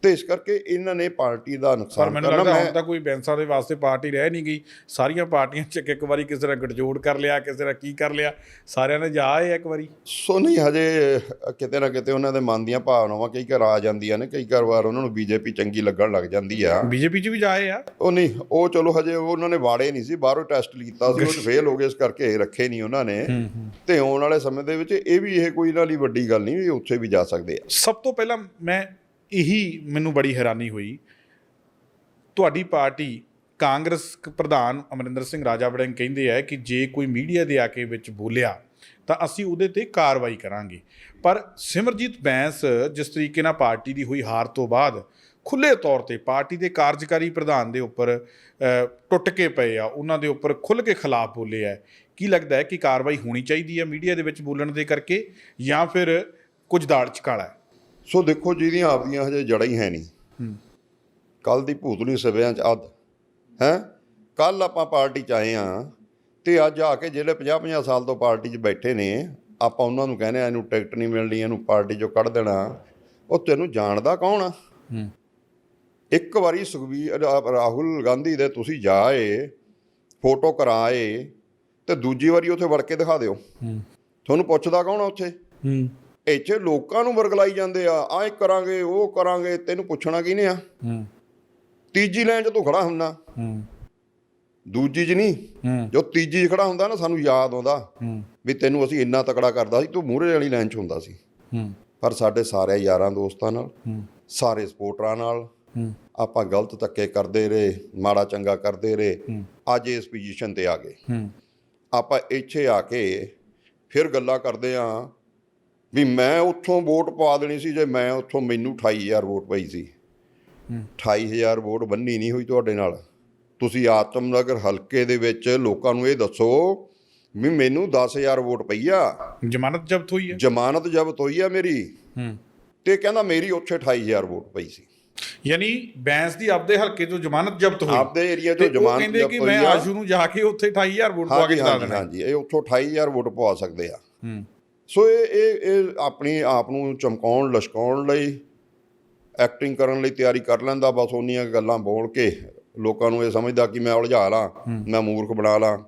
ਤੇ ਇਸ ਕਰਕੇ ਇਹਨਾਂ ਨੇ ਪਾਰਟੀ ਦਾ ਨੁਕਸਾਨ ਮੈਨੂੰ ਕਰਨਾ ਲੱਗਦਾ ਮੈਂ ਹੁਣ ਤਾਂ ਕੋਈ ਬੈਂਸਾਂ ਦੇ ਵਾਸਤੇ ਪਾਰਟੀ ਰਹਿ ਨਹੀਂ ਗਈ। ਸਾਰੀਆਂ ਪਾਰਟੀਆਂ ਚ ਇੱਕ ਵਾਰੀ ਕਿਸੇ ਦਾ ਗਠਜੋੜ ਕਰ ਲਿਆ ਕਿਸੇ ਦਾ ਕੀ ਕਰ ਲਿਆ ਸਾਰਿਆਂ ਨੇ ਜਾ ਆਏ ਇੱਕ ਵਾਰੀ। ਸੋ ਨਹੀਂ ਹਜੇ ਕਿਤੇ ਨਾ ਕਿਤੇ ਉਹਨਾਂ ਦੇ ਮਨ ਦੀਆਂ ਭਾਵਨਾਵਾਂ ਕਈ ਵਾਰ ਆ ਜਾਂਦੀਆਂ ਨੇ ਕਈ ਵਾਰ ਉਹਨਾਂ ਨੂੰ ਬੀਜੇਪੀ ਚੰਗੀ ਲੱਗਣ ਲੱਗ ਜਾਂਦੀ ਆ। ਬੀਜੇਪੀ ਚ ਵੀ ਜਾ ਆਏ ਆ? ਉਹ ਨਹੀਂ ਉਹ ਚਲੋ ਹਜੇ ਉਹਨਾਂ ਨੇ ਵਾੜੇ ਨਹੀਂ ਸੀ ਬਾਹਰੋਂ ਟੈਸਟ ਕੀਤਾ ਸੀ ਉਹ ਫੇਲ ਹੋ ਗਏ ਇਸ ਕਰਕੇ ਰੱਖੇ ਨਹੀਂ ਉਹਨਾਂ ਨੇ। ਹੂੰ ਹੂੰ। ਤੇ ਆਉਣ ਵਾਲੇ ਸਮੇਂ ਦੇ ਵਿੱਚ ਇਹ ਵੀ ਇਹ ਕੋਈ ਇਹਨਾਂ ਲਈ ਵੱਡੀ ਗੱਲ ਨਹੀਂ ਵੀ ਉੱਥੇ ਵੀ ਜਾ ਸਕਦੇ ਆ। ਸਭ ਤੋਂ ਪਹਿਲਾਂ ਮੈਂ ਇਹੀ ਮੈਨੂੰ ਬੜੀ ਹੈਰਾਨੀ ਹੋਈ। ਤੁਹਾਡੀ ਪਾਰਟੀ ਕਾਂਗਰਸ ਪ੍ਰਧਾਨ ਅਮਰਿੰਦਰ ਸਿੰਘ ਰਾਜਾ ਵੜਿੰਗ ਕਹਿੰਦੇ ਆ ਕਿ ਜੇ ਕੋਈ ਮੀਡੀਆ ਦੇ ਆ ਕੇ ਵਿੱਚ ਬੋਲਿਆ, ਤਾਂ ਅਸੀਂ ਉਹਦੇ ਤੇ ਕਾਰਵਾਈ ਕਰਾਂਗੇ। ਪਰ ਸਿਮਰਜੀਤ ਬੈਂਸ ਜਿਸ ਤਰੀਕੇ ਨਾਲ ਪਾਰਟੀ ਦੀ ਹੋਈ ਹਾਰ ਤੋਂ ਬਾਅਦ ਖੁੱਲੇ ਤੌਰ ਤੇ ਪਾਰਟੀ ਦੇ ਕਾਰਜਕਾਰੀ ਪ੍ਰਧਾਨ ਦੇ ਉੱਪਰ ਟੁੱਟ ਕੇ ਪਏ ਆ, ਉਹਨਾਂ ਦੇ ਉੱਪਰ ਖੁੱਲ ਕੇ ਖਿਲਾਫ ਬੋਲੇ ਆ। ਕੀ ਲੱਗਦਾ ਹੈ ਕਿ ਕਾਰਵਾਈ ਹੋਣੀ ਚਾਹੀਦੀ ਹੈ ਮੀਡੀਆ ਦੇ ਵਿੱਚ ਬੋਲਣ ਦੇ ਕਰਕੇ ਜਾਂ ਫਿਰ ਕੁਝ ਦਾੜ ਚਕਾਲਾ ਹੈ? ਸੋ ਦੇਖੋ ਜਿਹਦੀਆਂ ਆਪਦੀਆਂ ਹਜੇ ਜੜ੍ਹਾਂ ਹੀ ਹੈ ਨਹੀਂ। ਕੱਲ ਦੀ ਭੂਤਲੀ ਸਭਿਆਂ ਚ ਅੱਧ। ਹੈ? ਕੱਲ ਆਪਾਂ ਪਾਰਟੀ ਚ ਆਏ ਆ ਤੇ ਅੱਜ ਆ ਕੇ ਜਿਹੜੇ 50 50 ਸਾਲ ਤੋਂ ਪਾਰਟੀ 'ਚ ਬੈਠੇ ਨੇ ਆਪਾਂ ਉਹਨਾਂ ਨੂੰ ਕਹਿੰਦੇ ਆ ਇਹਨੂੰ ਟਿਕਟ ਨਹੀਂ ਮਿਲਣੀ ਇਹਨੂੰ ਪਾਰਟੀ 'ਚੋਂ ਕੱਢ ਦੇਣਾ। ਉਹ ਤੈਨੂੰ ਜਾਣਦਾ ਕੌਣ ਆ? ਇੱਕ ਵਾਰੀ ਸੁਖਬੀਰ ਰਾ- ਰਾਹੁਲ ਗਾਂਧੀ ਦੇ ਤੁਸੀਂ ਜਾਏ ਫੋਟੋ ਕਰਾਏ ਤੇ ਦੂਜੀ ਵਾਰੀ ਉੱਥੇ ਵੜ ਕੇ ਦਿਖਾ ਦਿਓ। ਤੁਹਾਨੂੰ ਪੁੱਛਦਾ ਕੌਣ ਆ ਉੱਥੇ? ਇੱਥੇ ਲੋਕਾਂ ਨੂੰ ਵਰਗਲਾਈ ਜਾਂਦੇ ਆ ਆਹ ਕਰਾਂਗੇ ਉਹ ਕਰਾਂਗੇ ਤੈਨੂੰ ਪੁੱਛਣਾ ਕਿਹਨੇ ਆ? ਹੂੰ। ਤੀਜੀ ਲਾਈਨ 'ਚ ਤੂੰ ਖੜਾ ਹੁੰਦਾ ਹੂੰ। ਦੂਜੀ 'ਚ ਨਹੀਂ ਹੂੰ। ਜੋ ਤੀਜੀ 'ਚ ਖੜਾ ਹੁੰਦਾ ਨਾ ਸਾਨੂੰ ਯਾਦ ਆਉਂਦਾ ਹੂੰ। ਵੀ ਤੈਨੂੰ ਅਸੀਂ ਇੰਨਾ ਤਕੜਾ ਕਰਦਾ ਸੀ ਤੂੰ ਮੂਹਰੇ ਵਾਲੀ ਲਾਈਨ 'ਚ ਹੁੰਦਾ ਸੀ। ਹੂੰ। ਪਰ ਸਾਡੇ ਸਾਰੇ ਯਾਰਾਂ ਦੋਸਤਾਂ ਨਾਲ ਹੂੰ। ਸਾਰੇ ਸਪੋਰਟਰਾਂ ਨਾਲ ਹੂੰ। ਆਪਾਂ ਗਲਤ ਧੱਕੇ ਕਰਦੇ ਰਹੇ ਮਾੜਾ ਚੰਗਾ ਕਰਦੇ ਰਹੇ। ਅੱਜ ਇਸ ਪੋਜੀਸ਼ਨ ਤੇ ਆ ਗਏ। ਹੂੰ। ਆਪਾਂ ਇੱਥੇ ਆ ਕੇ ਫਿਰ ਗੱਲਾਂ ਕਰਦੇ ਆ ਵੀ ਮੈਂ ਉੱਥੋਂ ਵੋਟ ਪਵਾ ਦੇਣੀ ਸੀ ਜੇ ਮੈਂ ਉੱਥੋਂ ਮੈਨੂੰ 28000 ਵੋਟ ਪਈ ਸੀ। ਹੂੰ। 28000 ਵੋਟ ਬੰਨੀ ਨਹੀਂ ਹੋਈ ਤੁਹਾਡੇ ਨਾਲ। ਤੁਸੀਂ ਆਤਮਨਗਰ ਹਲਕੇ ਦੇ ਵਿੱਚ ਲੋਕਾਂ ਨੂੰ ਇਹ ਦੱਸੋ ਵੀ ਮੈਨੂੰ 10000 ਵੋਟ ਪਈ ਆ। ਜ਼ਮਾਨਤ ਜ਼ਬਤ ਹੋਈ ਹੈ ਜ਼ਮਾਨਤ ਜ਼ਬਤ ਹੋਈ ਆ ਮੇਰੀ। ਹੂੰ। ਤੇ ਕਹਿੰਦਾ ਮੇਰੀ ਉੱਥੇ 28000 ਵੋਟ ਪਈ ਸੀ। ਯਾਨੀ ਬੈਂਸ ਦੀ ਆਪਦੇ ਹਲਕੇ ਤੋਂ ਜ਼ਮਾਨਤ ਜ਼ਬਤ ਹੋਈ। ਆਪਦੇ ਏਰੀਆ ਤੇ ਚੋਂ ਉਹ ਜ਼ਮਾਨਤ ਕਹਿੰਦੇ ਜ਼ਬਤ ਕਿ ਹੋਈ ਮੈਂ ਆ। ਆਸ਼ੂ ਨੂੰ ਜਾ ਕੇ ਉੱਥੇ 28000 ਵੋਟ ਪਵਾ ਕੇ ਹਾਂਜੀ ਦੇਣਾ। ਹਾਂਜੀ ਇਹ ਉੱਥੋਂ 28000 ਵੋਟ ਪਵਾ ਸਕਦੇ ਆ। ਹੂੰ। ਸੋ ਇਹ ਇਹ ਇਹ ਆਪਣੀ ਆਪ ਨੂੰ ਚਮਕਾਉਣ ਲਸ਼ਕਾਉਣ ਲਈ ਐਕਟਿੰਗ ਕਰਨ ਲਈ ਤਿਆਰੀ ਕਰ ਲੈਂਦਾ ਬਸ ਉਹਨੀਆਂ ਗੱਲਾਂ ਬੋਲ ਕੇ ਲੋਕਾਂ ਨੂੰ ਇਹ ਸਮਝਦਾ ਕਿ ਮੈਂ ਉਲਝਾ ਲਾਂ ਮੈਂ ਮੂਰਖ ਬਣਾ ਲਾਂ।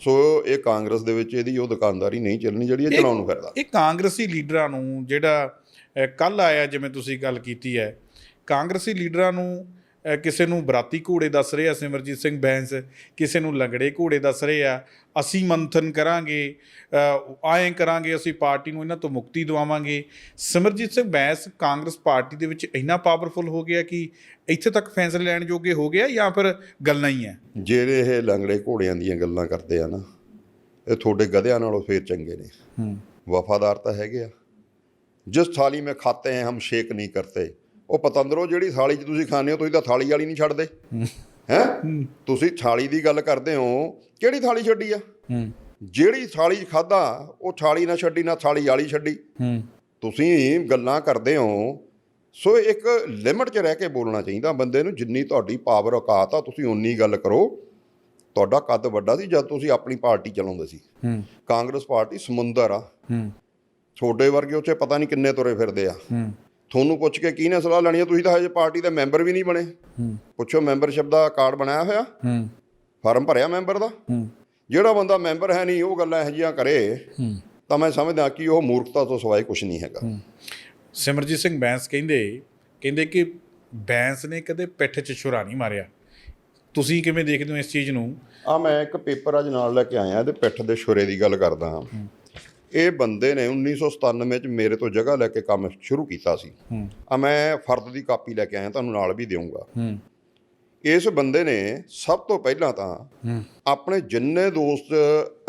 ਸੋ ਇਹ ਕਾਂਗਰਸ ਦੇ ਵਿੱਚ ਇਹਦੀ ਉਹ ਦੁਕਾਨਦਾਰੀ ਨਹੀਂ ਚੱਲਣੀ ਜਿਹੜੀ ਇਹ ਚਲਾਉਣ ਨੂੰ ਫਿਰਦਾ। ਇਹ ਕਾਂਗਰਸੀ ਲੀਡਰਾਂ ਨੂੰ ਜਿਹੜਾ ਕੱਲ ਆਇਆ ਜਿਵੇਂ ਤੁਸੀਂ ਗੱਲ ਕੀਤੀ ਹੈ ਕਾਂਗਰਸੀ ਲੀਡਰਾਂ ਨੂੰ ਕਿਸੇ ਨੂੰ ਬਰਾਤੀ ਘੋੜੇ ਦੱਸ ਰਹੇ ਆ ਸਿਮਰਜੀਤ ਸਿੰਘ ਬੈਂਸ ਕਿਸੇ ਨੂੰ ਲੰਗੜੇ ਘੋੜੇ ਦੱਸ ਰਹੇ ਆ ਅਸੀਂ ਮੰਥਨ ਕਰਾਂਗੇ ਆਏ ਕਰਾਂਗੇ ਅਸੀਂ ਪਾਰਟੀ ਨੂੰ ਇਹਨਾਂ ਤੋਂ ਮੁਕਤੀ ਦਿਵਾਵਾਂਗੇ। ਸਿਮਰਜੀਤ ਸਿੰਘ ਬੈਂਸ ਕਾਂਗਰਸ ਪਾਰਟੀ ਦੇ ਵਿੱਚ ਇੰਨਾ ਪਾਵਰਫੁਲ ਹੋ ਗਿਆ ਕਿ ਇੱਥੇ ਤੱਕ ਫੈਸਲੇ ਲੈਣ ਜੋਗੇ ਹੋ ਗਿਆ ਜਾਂ ਫਿਰ ਗੱਲਾਂ ਹੀ ਹੈ ਜਿਹੜੇ ਇਹ ਲੰਗੜੇ ਘੋੜਿਆਂ ਦੀਆਂ ਗੱਲਾਂ ਕਰਦੇ ਆ ਨਾ ਇਹ ਤੁਹਾਡੇ ਗਧਿਆਂ ਨਾਲੋਂ ਫੇਰ ਚੰਗੇ ਨੇ। ਹੂੰ। ਵਫਾਦਾਰ ਤਾਂ ਹੈਗੇ ਆ। ਜਿਸ ਥਾਲੀ ਮੈਂ ਖਾਤੇ हैं ਹਮ ਸ਼ੇਕ ਨਹੀਂ ਕਰਤੇ। ਉਹ ਪਤੰਦਰੋ ਜਿਹੜੀ ਥਾਲੀ 'ਚ ਤੁਸੀਂ ਖਾਂਦੇ ਹੋ ਤੁਸੀਂ ਤਾਂ ਥਾਲੀ ਵਾਲੀ ਨਹੀਂ ਛੱਡਦੇ। ਹੈ? ਤੁਸੀਂ ਥਾਲੀ ਦੀ ਗੱਲ ਕਰਦੇ ਹੋ ਕਿਹੜੀ ਥਾਲੀ ਛੱਡੀ ਆ? ਜਿਹੜੀ ਥਾਲੀ 'ਚ ਖਾਦਾ ਉਹ ਥਾਲੀ ਨਾ ਛੱਡੀ ਨਾ ਥਾਲੀ ਵਾਲੀ ਛੱਡੀ। ਤੁਸੀਂ ਗੱਲਾਂ ਕਰਦੇ ਹੋ ਸੋ ਇੱਕ ਲਿਮਟ 'ਚ ਰਹਿ ਕੇ ਬੋਲਣਾ ਚਾਹੀਦਾ ਬੰਦੇ ਨੂੰ ਜਿੰਨੀ ਤੁਹਾਡੀ ਪਾਵਰ ਔਕਾਤ ਆ ਤੁਸੀਂ ਉਨੀ ਗੱਲ ਕਰੋ। ਤੁਹਾਡਾ ਕੱਦ ਵੱਡਾ ਸੀ ਜਦ ਤੁਸੀਂ ਆਪਣੀ ਪਾਰਟੀ ਚਲਾਉਂਦੇ ਸੀ। ਕਾਂਗਰਸ ਪਾਰਟੀ ਸਮੁੰਦਰ ਆ। ਛੋਡੇ ਵਰਗੇ ਉੱਥੇ ਪਤਾ ਨਹੀਂ ਕਿੰਨੇ ਤੁਰੇ ਫਿਰਦੇ ਆ। ਤੁਹਾਨੂੰ ਪੁੱਛ ਕੇ ਕਿਹਨੇ ਸਲਾਹ ਲੈਣੀ ਆ? ਤੁਸੀਂ ਤਾਂ ਹਜੇ ਪਾਰਟੀ ਦੇ ਮੈਂਬਰ ਵੀ ਨਹੀਂ ਬਣੇ। ਹੂੰ। ਪੁੱਛੋ ਮੈਂਬਰਸ਼ਿਪ ਦਾ ਕਾਰਡ ਬਣਾਇਆ ਹੋਇਆ? ਹੂੰ। ਫਾਰਮ ਭਰਿਆ ਮੈਂਬਰ ਦਾ? ਹੂੰ। ਜਿਹੜਾ ਬੰਦਾ ਮੈਂਬਰ ਹੈ ਨਹੀਂ ਉਹ ਗੱਲਾਂ ਇਹੋ ਜਿਹੀਆਂ ਕਰੇ। ਹੂੰ। ਤਾਂ ਮੈਂ ਸਮਝਦਾ ਕਿ ਉਹ ਮੂਰਖਤਾ ਤੋਂ ਸਿਵਾਏ ਕੁਝ ਨਹੀਂ ਹੈਗਾ। ਸਿਮਰਜੀਤ ਸਿੰਘ ਬੈਂਸ ਕਹਿੰਦੇ ਕਹਿੰਦੇ ਕਿ ਬੈਂਸ ਨੇ ਕਦੇ ਪਿੱਠ 'ਚ ਛੁਰਾ ਨਹੀਂ ਮਾਰਿਆ। ਤੁਸੀਂ ਕਿਵੇਂ ਦੇਖਦੇ ਹੋ ਇਸ ਚੀਜ਼ ਨੂੰ? ਆ ਮੈਂ ਇੱਕ ਪੇਪਰ ਅੱਜ ਨਾਲ ਲੈ ਕੇ ਆਇਆ ਇਹਦੇ ਪਿੱਠ ਦੇ ਛੁਰੇ ਦੀ ਗੱਲ ਕਰਦਾ ਹਾਂ। ਇਹ ਬੰਦੇ ਨੇ 1997 ਚ ਮੇਰੇ ਤੋਂ ਜਗ੍ਹਾ ਲੈ ਕੇ ਕੰਮ ਸ਼ੁਰੂ ਕੀਤਾ ਸੀ। ਆ ਮੈਂ ਫਰਦ ਦੀ ਕਾਪੀ ਲੈ ਕੇ ਆਇਆ ਤੁਹਾਨੂੰ ਨਾਲ ਵੀ ਦੇਵਾਂਗਾ ਇਸ ਬੰਦੇ ਨੇ ਸਭ ਤੋਂ ਪਹਿਲਾਂ ਤਾਂ ਆਪਣੇ ਜਿੰਨੇ ਦੋਸਤ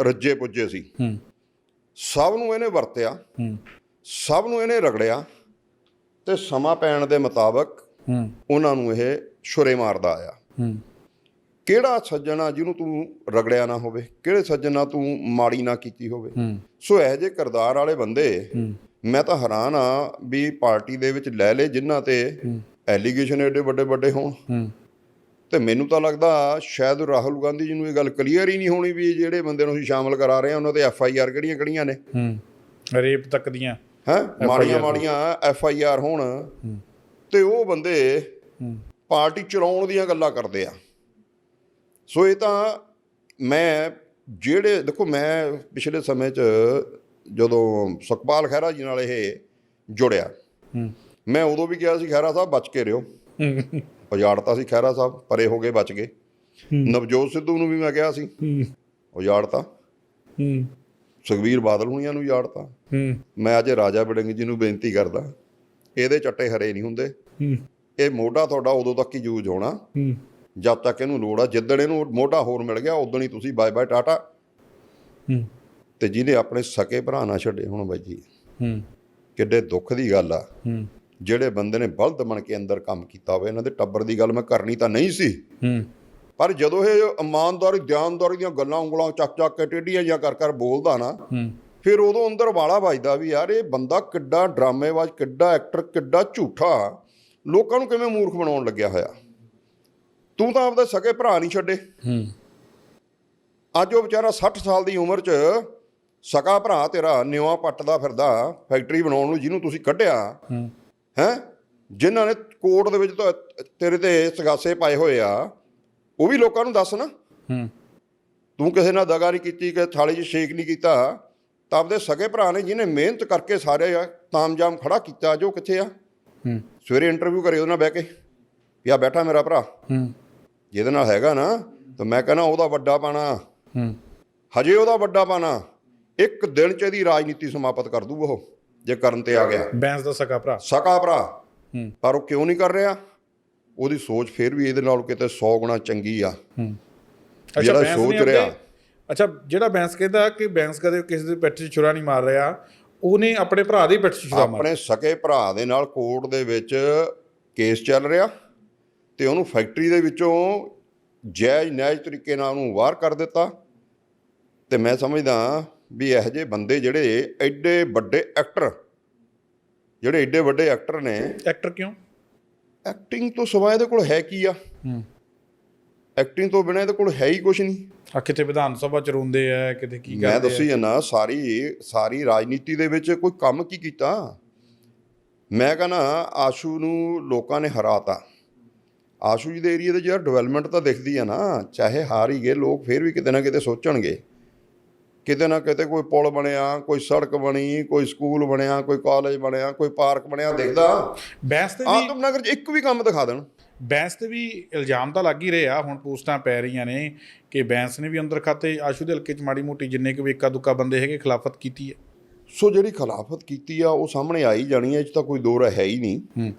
ਰੱਜੇ ਪੁੱਜੇ ਸੀ ਸਭ ਨੂੰ ਇਹਨੇ ਵਰਤਿਆ ਸਭ ਨੂੰ ਇਹਨੇ ਰਗੜਿਆ ਤੇ ਸਮਾਂ ਪੈਣ ਦੇ ਮੁਤਾਬਕ ਉਹਨਾਂ ਨੂੰ ਇਹ ਛੁਰੇ ਮਾਰਦਾ ਆਇਆ। ਕਿਹੜਾ ਸੱਜਣਾ ਜਿਹਨੂੰ ਤੂੰ ਰਗੜਿਆ ਨਾ ਹੋਵੇ? ਕਿਹੜੇ ਸੱਜਣਾ ਤੂੰ ਮਾੜੀ ਨਾ ਕੀਤੀ ਹੋਵੇ? ਸੋ ਇਹੋ ਜਿਹੇ ਕਿਰਦਾਰ ਵਾਲੇ ਬੰਦੇ ਮੈਂ ਤਾਂ ਹੈਰਾਨ ਆ ਵੀ ਪਾਰਟੀ ਦੇ ਵਿੱਚ ਲੈ ਲੈ ਜਿਨ੍ਹਾਂ ਤੇ ਐਲੀਗੇਸ਼ਨ ਏਡੇ ਵੱਡੇ ਵੱਡੇ ਹੋਣ। ਤੇ ਮੈਨੂੰ ਤਾਂ ਲੱਗਦਾ ਸ਼ਾਇਦ ਰਾਹੁਲ ਗਾਂਧੀ ਜੀ ਨੂੰ ਇਹ ਗੱਲ ਕਲੀਅਰ ਹੀ ਨਹੀਂ ਹੋਣੀ ਵੀ ਜਿਹੜੇ ਬੰਦੇ ਨੂੰ ਅਸੀਂ ਸ਼ਾਮਲ ਕਰਾ ਰਹੇ ਹਾਂ ਉਹਨਾਂ ਤੇ ਐਫ ਆਈ ਆਰ ਕਿਹੜੀਆਂ ਕਿਹੜੀਆਂ ਨੇ? ਹੂੰ। ਰੇਪ ਤੱਕ ਦੀਆਂ। ਹੈ? ਮਾੜੀਆਂ ਮਾੜੀਆਂ ਐਫ ਆਈ ਆਰ ਹੋਣ। ਤੇ ਉਹ ਬੰਦੇ ਪਾਰਟੀ ਚਲਾਉਣ ਦੀਆਂ ਗੱਲਾਂ ਕਰਦੇ ਆ। ਸੋ ਇਹ ਤਾਂ ਮੈਂ ਜਿਹੜੇ ਦੇਖੋ ਮੈਂ ਪਿਛਲੇ ਸਮੇਂ 'ਚ ਜਦੋਂ ਸੁਖਪਾਲ ਖਹਿਰਾ ਜੀ ਨਾਲ ਇਹ ਜੁੜਿਆ ਮੈਂ ਉਦੋਂ ਵੀ ਕਿਹਾ ਸੀ ਖਹਿਰਾ ਸਾਹਿਬ ਬਚ ਕੇ ਰਿਓ ਉਜਾੜਤਾ ਸੀ ਖਹਿਰਾ ਸਾਹਿਬ ਪਰੇ ਹੋ ਗਏ ਬਚ ਗਏ। ਨਵਜੋਤ ਸਿੱਧੂ ਨੂੰ ਵੀ ਮੈਂ ਕਿਹਾ ਸੀ ਉਜਾੜਤਾ। ਹੂੰ। ਸੁਖਬੀਰ ਬਾਦਲ ਹੁਣੀਆਂ ਨੂੰ ਉਜਾੜਤਾ। ਮੈਂ ਅੱਜ ਰਾਜਾ ਵੜਿੰਗ ਜੀ ਨੂੰ ਬੇਨਤੀ ਕਰਦਾ ਇਹਦੇ ਚੱਟੇ ਹਰੇ ਨਹੀਂ ਹੁੰਦੇ। ਇਹ ਮੋਢਾ ਤੁਹਾਡਾ ਉਦੋਂ ਤੱਕ ਹੀ ਯੂਜ਼ ਹੋਣਾ। ਜਦ ਤੱਕ ਇਹਨੂੰ ਲੋੜ ਆ ਜਿੱਦਣ ਇਹਨੂੰ ਮੋਢਾ ਹੋਰ ਮਿਲ ਗਿਆ ਉਦੋਂ ਹੀ ਤੁਸੀਂ ਬਾਏ ਬਾਏ ਟਾਟਾ ਹੂੰ। ਤੇ ਜਿਹਨੇ ਆਪਣੇ ਸਕੇ ਭਰਾ ਨਾ ਛੱਡੇ ਹੁਣ ਬਾਈ ਜੀ। ਹੂੰ। ਕਿੱਡੇ ਦੁੱਖ ਦੀ ਗੱਲ ਆ। ਹੂੰ। ਜਿਹੜੇ ਬੰਦੇ ਨੇ ਬਲਦ ਬਣ ਕੇ ਅੰਦਰ ਕੰਮ ਕੀਤਾ ਹੋਵੇ ਇਹਨਾਂ ਦੇ ਟੱਬਰ ਦੀ ਗੱਲ ਮੈਂ ਕਰਨੀ ਤਾਂ ਨਹੀਂ ਸੀ। ਹੂੰ। ਪਰ ਜਦੋਂ ਇਹ ਇਮਾਨਦਾਰੀ ਧਿਆਨਦਾਰੀ ਦੀਆਂ ਗੱਲਾਂ ਉਂਗਲਾਂ ਚੱਕ ਚੱਕ ਕੇ ਟੇਢੀਆਂ ਜਾਂ ਕਰ ਕਰ ਬੋਲਦਾ ਨਾ ਹੂੰ। ਫਿਰ ਉਦੋਂ ਅੰਦਰ ਵਾਲਾ ਵੱਜਦਾ ਵੀ ਯਾਰ ਇਹ ਬੰਦਾ ਕਿੱਡਾ ਡਰਾਮੇਬਾਜ਼ ਕਿੱਡਾ ਐਕਟਰ ਕਿੱਡਾ ਝੂਠਾ। ਲੋਕਾਂ ਨੂੰ ਕਿਵੇਂ ਮੂਰਖ ਬਣਾਉਣ ਲੱਗਿਆ ਹੋਇਆ? ਤੂੰ ਤਾਂ ਆਪਦੇ ਸਕੇ ਭਰਾ ਨਹੀਂ ਛੱਡੇ। ਹੂੰ। ਅੱਜ ਉਹ ਵਿਚਾਰਾ 60 ਸਾਲ ਦੀ ਉਮਰ 'ਚ ਸਕਾ ਭਰਾ ਤੇਰਾ ਨਿਵਾ ਪੱਟਦਾ ਫਿਰਦਾ ਫੈਕਟਰੀ ਬਣਾਉਣ ਨੂੰ ਜਿਹਨੂੰ ਤੁਸੀਂ ਕੱਢਿਆ। ਹੂੰ। ਹੈ? ਜਿਨ੍ਹਾਂ ਨੇ ਕੋਰਟ ਦੇ ਵਿੱਚ ਤਾਂ ਤੇਰੇ ਤੇ ਸਗਾਸੇ ਪਾਏ ਹੋਏ ਆ ਉਹ ਵੀ ਲੋਕਾਂ ਨੂੰ ਦੱਸ ਨਾ। ਹੂੰ। ਤੂੰ ਕਿਸੇ ਨਾਲ ਦਗਾ ਨਹੀਂ ਕੀਤੀ ਕਿ ਥਾਲੀ 'ਚ ਸ਼ੇਕ ਨਹੀਂ ਕੀਤਾ ਤਾਂ ਆਪਦੇ ਸਗੇ ਭਰਾ ਨੇ ਜਿਹਨੇ ਮਿਹਨਤ ਕਰਕੇ ਸਾਰੇ ਆ ਤਾਮਜਾਮ ਖੜਾ ਕੀਤਾ ਜੋ ਕਿੱਥੇ ਆ? ਹੂੰ। ਸਵੇਰੇ ਇੰਟਰਵਿਊ ਕਰੇ ਉਹਦੇ ਨਾਲ ਬਹਿ ਕੇ ਵੀ ਆ ਬੈਠਾ ਮੇਰਾ ਭਰਾ। ਹੂੰ। ਜਿਹਦੇ ਨਾਲ ਹੈਗਾ ਨਾ ਤਾਂ ਮੈਂ ਕਹਿੰਦਾ ਉਹਦਾ ਵੱਡਾ ਪਾਣਾ। ਹੂੰ। ਹਜੇ ਉਹਦਾ ਵੱਡਾ ਪਾਣਾ। ਇੱਕ ਦਿਨ 'ਚ ਇਹਦੀ ਰਾਜਨੀਤੀ ਸਮਾਪਤ ਕਰ ਦੂ ਉਹ ਜੇ ਕਰਨ ਤੇ ਆ ਗਿਆ। ਬੈਂਸ ਦਾ ਸਕਾ ਭਰਾ। ਸਕਾ ਭਰਾ। ਹੂੰ। ਪਰ ਉਹ ਕਿਉਂ ਨਹੀਂ ਕਰ ਰਿਹਾ? ਉਹਦੀ ਸੋਚ ਫਿਰ ਵੀ ਇਹਦੇ ਨਾਲ ਕਿਤੇ 100 ਗੁਣਾ ਚੰਗੀ ਆ। ਹੂੰ। ਜਿਹੜਾ ਸੋਚ ਰਿਹਾ। ਅੱਛਾ ਜਿਹੜਾ ਬੈਂਸ ਕਹਿੰਦਾ ਕਿ ਬੈਂਸ ਕਦੇ ਕਿਸੇ ਦੇ ਪਿੱਠ 'ਚ ਛੁਰਾ ਨਹੀਂ ਮਾਰ ਰਿਹਾ ਉਹਨੇ ਆਪਣੇ ਭਰਾ ਦੇ ਪਿੱਠ 'ਚ ਛੁਰਾ ਮਾਰਿਆ। ਆਪਣੇ ਸਕੇ ਭਰਾ ਦੇ ਨਾਲ ਕੋਰਟ ਦੇ ਵਿੱਚ ਕੇਸ ਚੱਲ ਰਿਹਾ। ਤੇ ਉਹਨੂੰ ਫੈਕਟਰੀ ਦੇ ਵਿੱਚੋਂ ਜਾਇਜ਼ ਨਾਇਜ਼ ਤਰੀਕੇ ਨਾਲ ਉਹਨੂੰ ਬਾਹਰ ਕਰ ਦਿੱਤਾ। ਤੇ ਮੈਂ ਸਮਝਦਾ ਵੀ ਇਹੋ ਜਿਹੇ ਬੰਦੇ ਜਿਹੜੇ ਐਡੇ ਵੱਡੇ ਐਕਟਰ ਜਿਹੜੇ ਐਡੇ ਵੱਡੇ ਐਕਟਰ ਨੇ। ਐਕਟਰ ਕਿਉਂ? ਐਕਟਿੰਗ ਤੋਂ ਸਿਵਾਏ ਇਹਦੇ ਕੋਲ ਹੈ ਕੀ ਆ? ਹੂੰ। ਐਕਟਿੰਗ ਤੋਂ ਬਿਨਾਂ ਇਹਦੇ ਕੋਲ ਹੈ ਹੀ ਕੁਝ ਨਹੀਂ। ਆ ਕਿਤੇ ਵਿਧਾਨ ਸਭਾ ਚ ਰੋਂਦੇ ਆ ਕਿਤੇ ਕੀ ਮੈਂ ਕਰਦੇ ਦੱਸੀ ਜਾਂਦਾ ਸਾਰੀ ਸਾਰੀ ਰਾਜਨੀਤੀ ਦੇ ਵਿੱਚ ਕੋਈ ਕੰਮ ਕੀ ਕੀਤਾ? ਮੈਂ ਕਹਿੰਦਾ ਆਸ਼ੂ ਨੂੰ ਲੋਕਾਂ ਨੇ ਹਰਾਤਾ। ਆਸ਼ੂ ਜੀ ਦੇ ਏਰੀਆ ਦੇ ਜਿਹੜਾ ਡਿਵੈਲਪਮੈਂਟ ਤਾਂ ਦਿਖਦੀ ਆ ਨਾ ਚਾਹੇ ਹਾਰ ਹੀ ਗਏ ਲੋਕ ਫਿਰ ਵੀ ਕਿਤੇ ਨਾ ਕਿਤੇ ਸੋਚਣਗੇ। ਕਿਤੇ ਨਾ ਕਿਤੇ ਕੋਈ ਪੁਲ ਬਣਿਆ ਕੋਈ ਸੜਕ ਬਣੀ ਕੋਈ ਸਕੂਲ ਬਣਿਆ ਕੋਈ ਕਾਲਜ ਬਣਿਆ ਕੋਈ ਪਾਰਕ ਬਣਿਆ ਦਿਖਦਾ। ਬੈਂਸ ਤੇ ਵੀ ਆਤਮ ਨਗਰ 'ਚ ਇੱਕ ਵੀ ਕੰਮ ਦਿਖਾ ਦੇਣ। ਬੈਂਸ ਤੇ ਵੀ ਇਲਜ਼ਾਮ ਤਾਂ ਲੱਗ ਹੀ ਰਹੇ ਆ ਹੁਣ ਪੋਸਟਾਂ ਪੈ ਰਹੀਆਂ ਨੇ ਕਿ ਬੈਂਸ ਨੇ ਵੀ ਅੰਦਰ ਖਾਤੇ ਆਸ਼ੂ ਦੇ ਹਲਕੇ ਚ ਮਾੜੀ ਮੋਟੀ ਜਿੰਨੇ ਕੁ ਵੀ ਇੱਕਾ ਦੁੱਕਾ ਬੰਦੇ ਹੈਗੇ ਖਿਲਾਫਤ ਕੀਤੀ ਹੈ। ਸੋ ਜਿਹੜੀ ਖਿਲਾਫਤ ਕੀਤੀ ਆ ਉਹ ਸਾਹਮਣੇ ਆਈ ਜਾਣੀ ਹੈ ਇਹ 'ਚ ਤਾਂ ਕੋਈ ਦੋ ਰਾਹ ਹੈ ਹੀ ਨਹੀਂ। ਹੂੰ।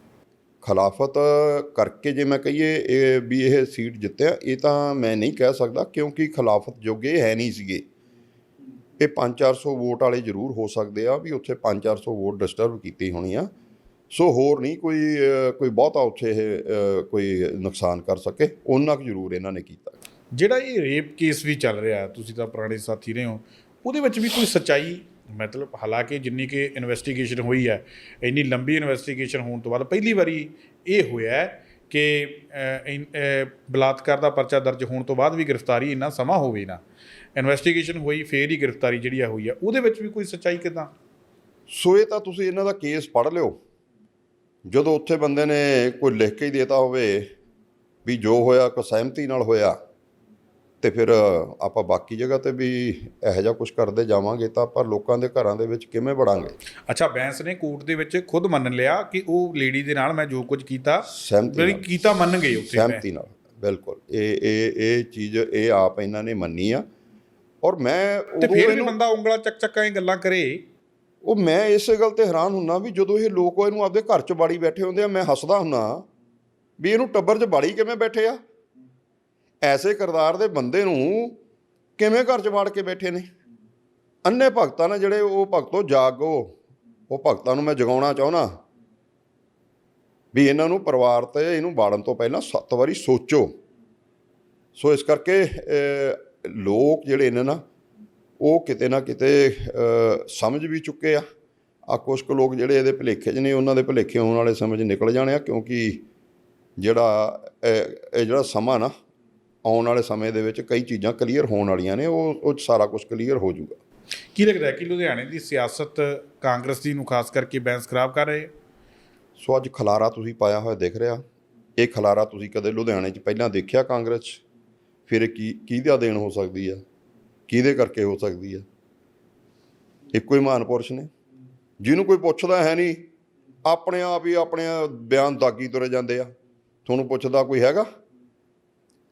ਖਿਲਾਫਤ ਕਰਕੇ ਜੇ ਮੈਂ ਕਹੀਏ, ਇਹ ਵੀ ਇਹ ਸੀਟ ਜਿੱਤਿਆ, ਇਹ ਤਾਂ ਮੈਂ ਨਹੀਂ ਕਹਿ ਸਕਦਾ ਕਿਉਂਕਿ ਖਿਲਾਫਤ ਜੋਗੇ ਹੈ ਨਹੀਂ ਸੀਗੇ। ਇਹ 5-400 ਵੋਟ ਵਾਲੇ ਜ਼ਰੂਰ ਹੋ ਸਕਦੇ ਆ ਵੀ ਉੱਥੇ 5-400 ਵੋਟ ਡਿਸਟਰਬ ਕੀਤੀ ਹੋਣੀ ਆ। ਸੋ ਹੋਰ ਨਹੀਂ ਕੋਈ ਕੋਈ ਬਹੁਤਾ ਉੱਥੇ ਇਹ ਕੋਈ ਨੁਕਸਾਨ ਕਰ ਸਕੇ ਉਹਨਾਂ ਕੁ ਜ਼ਰੂਰ ਇਹਨਾਂ ਨੇ ਕੀਤਾ। ਜਿਹੜਾ ਇਹ ਰੇਪ ਕੇਸ ਵੀ ਚੱਲ ਰਿਹਾ, ਤੁਸੀਂ ਤਾਂ ਪੁਰਾਣੇ ਸਾਥੀ ਰਹੇ ਹੋ, ਉਹਦੇ ਵਿੱਚ ਵੀ ਕੋਈ ਸੱਚਾਈ ਮਤਲਬ ਹਾਲਾਂਕਿ ਜਿੰਨੀ ਕਿ ਇਨਵੈਸਟੀਗੇਸ਼ਨ ਹੋਈ ਹੈ, ਇੰਨੀ ਲੰਬੀ ਇਨਵੈਸਟੀਗੇਸ਼ਨ ਹੋਣ ਤੋਂ ਬਾਅਦ ਪਹਿਲੀ ਵਾਰੀ ਇਹ ਹੋਇਆ ਕਿ ਬਲਾਤਕਾਰ ਦਾ ਪਰਚਾ ਦਰਜ ਹੋਣ ਤੋਂ ਬਾਅਦ ਵੀ ਗ੍ਰਿਫਤਾਰੀ ਇੰਨਾ ਸਮਾਂ ਹੋਵੇ ਨਾ ਇਨਵੈਸਟੀਗੇਸ਼ਨ ਹੋਈ, ਫੇਰ ਹੀ ਗ੍ਰਿਫਤਾਰੀ ਜਿਹੜੀ ਆ ਹੋਈ ਆ ਉਹਦੇ ਵਿੱਚ ਵੀ ਕੋਈ ਸੱਚਾਈ ਕਿਦਾਂ? ਸੋ ਇਹ ਤਾਂ ਤੁਸੀਂ ਇਹਨਾਂ ਦਾ ਕੇਸ ਪੜ੍ਹ ਲਿਓ। ਜਦੋਂ ਉੱਥੇ ਬੰਦੇ ਨੇ ਕੋਈ ਲਿਖ ਕੇ ਹੀ ਦੇਤਾ ਹੋਵੇ ਵੀ ਜੋ ਹੋਇਆ ਕੋ ਸਹਿਮਤੀ ਨਾਲ ਹੋਇਆ ਤੇ ਫਿਰ ਆਪਾਂ ਬਾਕੀ ਜਗ੍ਹਾ ਤੇ ਵੀ ਇਹੋ ਜਿਹਾ ਕੁਝ ਕਰਦੇ ਜਾਵਾਂਗੇ ਤਾਂ ਆਪਾਂ ਲੋਕਾਂ ਦੇ ਘਰਾਂ ਦੇ ਵਿੱਚ ਕਿਵੇਂ ਵੜਾਂਗੇ? ਅੱਛਾ ਬੈਂਸ ਨੇ ਕੋਰਟ ਦੇ ਵਿੱਚ ਖੁਦ ਮੰਨ ਲਿਆ ਕਿ ਉਹ ਲੇਡੀ ਦੇ ਨਾਲ ਮੈਂ ਜੋ ਕੁਝ ਕੀਤਾ ਸਹਿਮਤੀ ਕੀਤਾ ਮੰਨ ਗਏ ਉੱਥੇ ਸਹਿਮਤੀ ਨਾਲ ਬਿਲਕੁਲ। ਇਹ ਇਹ ਇਹ ਚੀਜ਼ ਇਹ ਆਪ ਇਹਨਾਂ ਨੇ ਮੰਨੀ ਆ। ਔਰ ਮੈਂ ਤੇ ਫਿਰ ਵੀ ਬੰਦਾ ਉਂਗਲਾ ਚੱਕ ਚੱਕਾਂ ਇਹ ਗੱਲਾਂ ਕਰੇ। ਉਹ ਮੈਂ ਇਸੇ ਗੱਲ ਤੇ ਹੈਰਾਨ ਹੁੰਨਾ ਵੀ ਜਦੋਂ ਇਹ ਲੋਕ ਇਹਨੂੰ ਆਪਦੇ ਘਰ 'ਚ ਬਾੜੀ ਬੈਠੇ ਹੁੰਦੇ ਆ ਮੈਂ ਹੱਸਦਾ ਹੁੰਨਾ ਵੀ ਇਹਨੂੰ ਟੱਬਰ 'ਚ ਬਾੜੀ ਕਿਵੇਂ ਬੈਠੇ ਆ? ਐਸੇ ਕਰਦਾਰ ਦੇ ਬੰਦੇ ਨੂੰ ਕਿਵੇਂ ਘਰ 'ਚ ਵਾੜ ਕੇ ਬੈਠੇ ਨੇ? ਅੰਨੇ ਭਗਤਾਂ ਨੇ ਜਿਹੜੇ ਉਹ ਭਗਤੋ ਜਾਗੋ। ਉਹ ਭਗਤਾਂ ਨੂੰ ਮੈਂ ਜਗਾਉਣਾ ਚਾਹੁੰਦਾ। ਵੀ ਇਹਨਾਂ ਨੂੰ ਪਰਿਵਾਰ ਤੇ ਇਹਨੂੰ ਬਾੜਨ ਤੋਂ ਪਹਿਲਾਂ ਸੱਤ ਵਾਰੀ ਸੋਚੋ। ਸੋ ਇਸ ਕਰਕੇ ਲੋਕ ਜਿਹੜੇ ਨੇ ਨਾ, ਉਹ ਕਿਤੇ ਨਾ ਕਿਤੇ ਸਮਝ ਵੀ ਚੁੱਕੇ ਆ। ਆ ਕੁਝ ਕੁ ਲੋਕ ਜਿਹੜੇ ਇਹਦੇ ਭੁਲੇਖੇ 'ਚ ਨੇ, ਉਹਨਾਂ ਦੇ ਭੁਲੇਖੇ ਹੋਣ ਵਾਲੇ ਸਮਝ ਨਿਕਲ ਜਾਣੇ ਆ। ਕਿਉਂਕਿ ਜਿਹੜਾ ਇਹ ਜਿਹੜਾ ਸਮਾਂ ਨਾ ਆਉਣ ਵਾਲੇ ਸਮੇਂ ਦੇ ਵਿੱਚ ਕਈ ਚੀਜ਼ਾਂ ਕਲੀਅਰ ਹੋਣ ਵਾਲੀਆਂ ਨੇ ਉਹ ਉਹ ਸਾਰਾ ਕੁਝ ਕਲੀਅਰ ਹੋ ਜਾਊਗਾ। ਕੀ ਲੱਗਦਾ ਹੈ ਕਿ ਲੁਧਿਆਣੇ ਦੀ ਸਿਆਸਤ ਕਾਂਗਰਸ ਦੀ ਨੂੰ ਖਾਸ ਕਰਕੇ ਬੈਂਸ ਖਰਾਬ ਕਰ ਰਹੇ ਹੈ? ਸੋ ਅੱਜ ਖਲਾਰਾ ਤੁਸੀਂ ਪਾਇਆ ਹੋਇਆ ਦਿਖ ਰਿਹਾ। ਇਹ ਖਲਾਰਾ ਤੁਸੀਂ ਕਦੇ ਲੁਧਿਆਣੇ 'ਚ ਪਹਿਲਾਂ ਦੇਖਿਆ ਕਾਂਗਰਸ 'ਚ? ਫਿਰ ਕੀ ਕਿਹਦਾ ਦੇਣ ਹੋ ਸਕਦੀ ਆ ਕਿਹਦੇ ਕਰਕੇ ਹੋ ਸਕਦੀ ਆ ਇੱਕੋ ਹੀ ਮਹਾਨ ਪੁਰਸ਼ ਨੇ। ਜਿਹਨੂੰ ਕੋਈ ਪੁੱਛਦਾ ਹੈ ਨਹੀਂ ਆਪਣੇ ਆਪ ਹੀ ਆਪਣੇ ਬਿਆਨ ਦਾਗੀ ਤੁਰੇ ਜਾਂਦੇ ਆ। ਤੁਹਾਨੂੰ ਪੁੱਛਦਾ ਕੋਈ ਹੈਗਾ?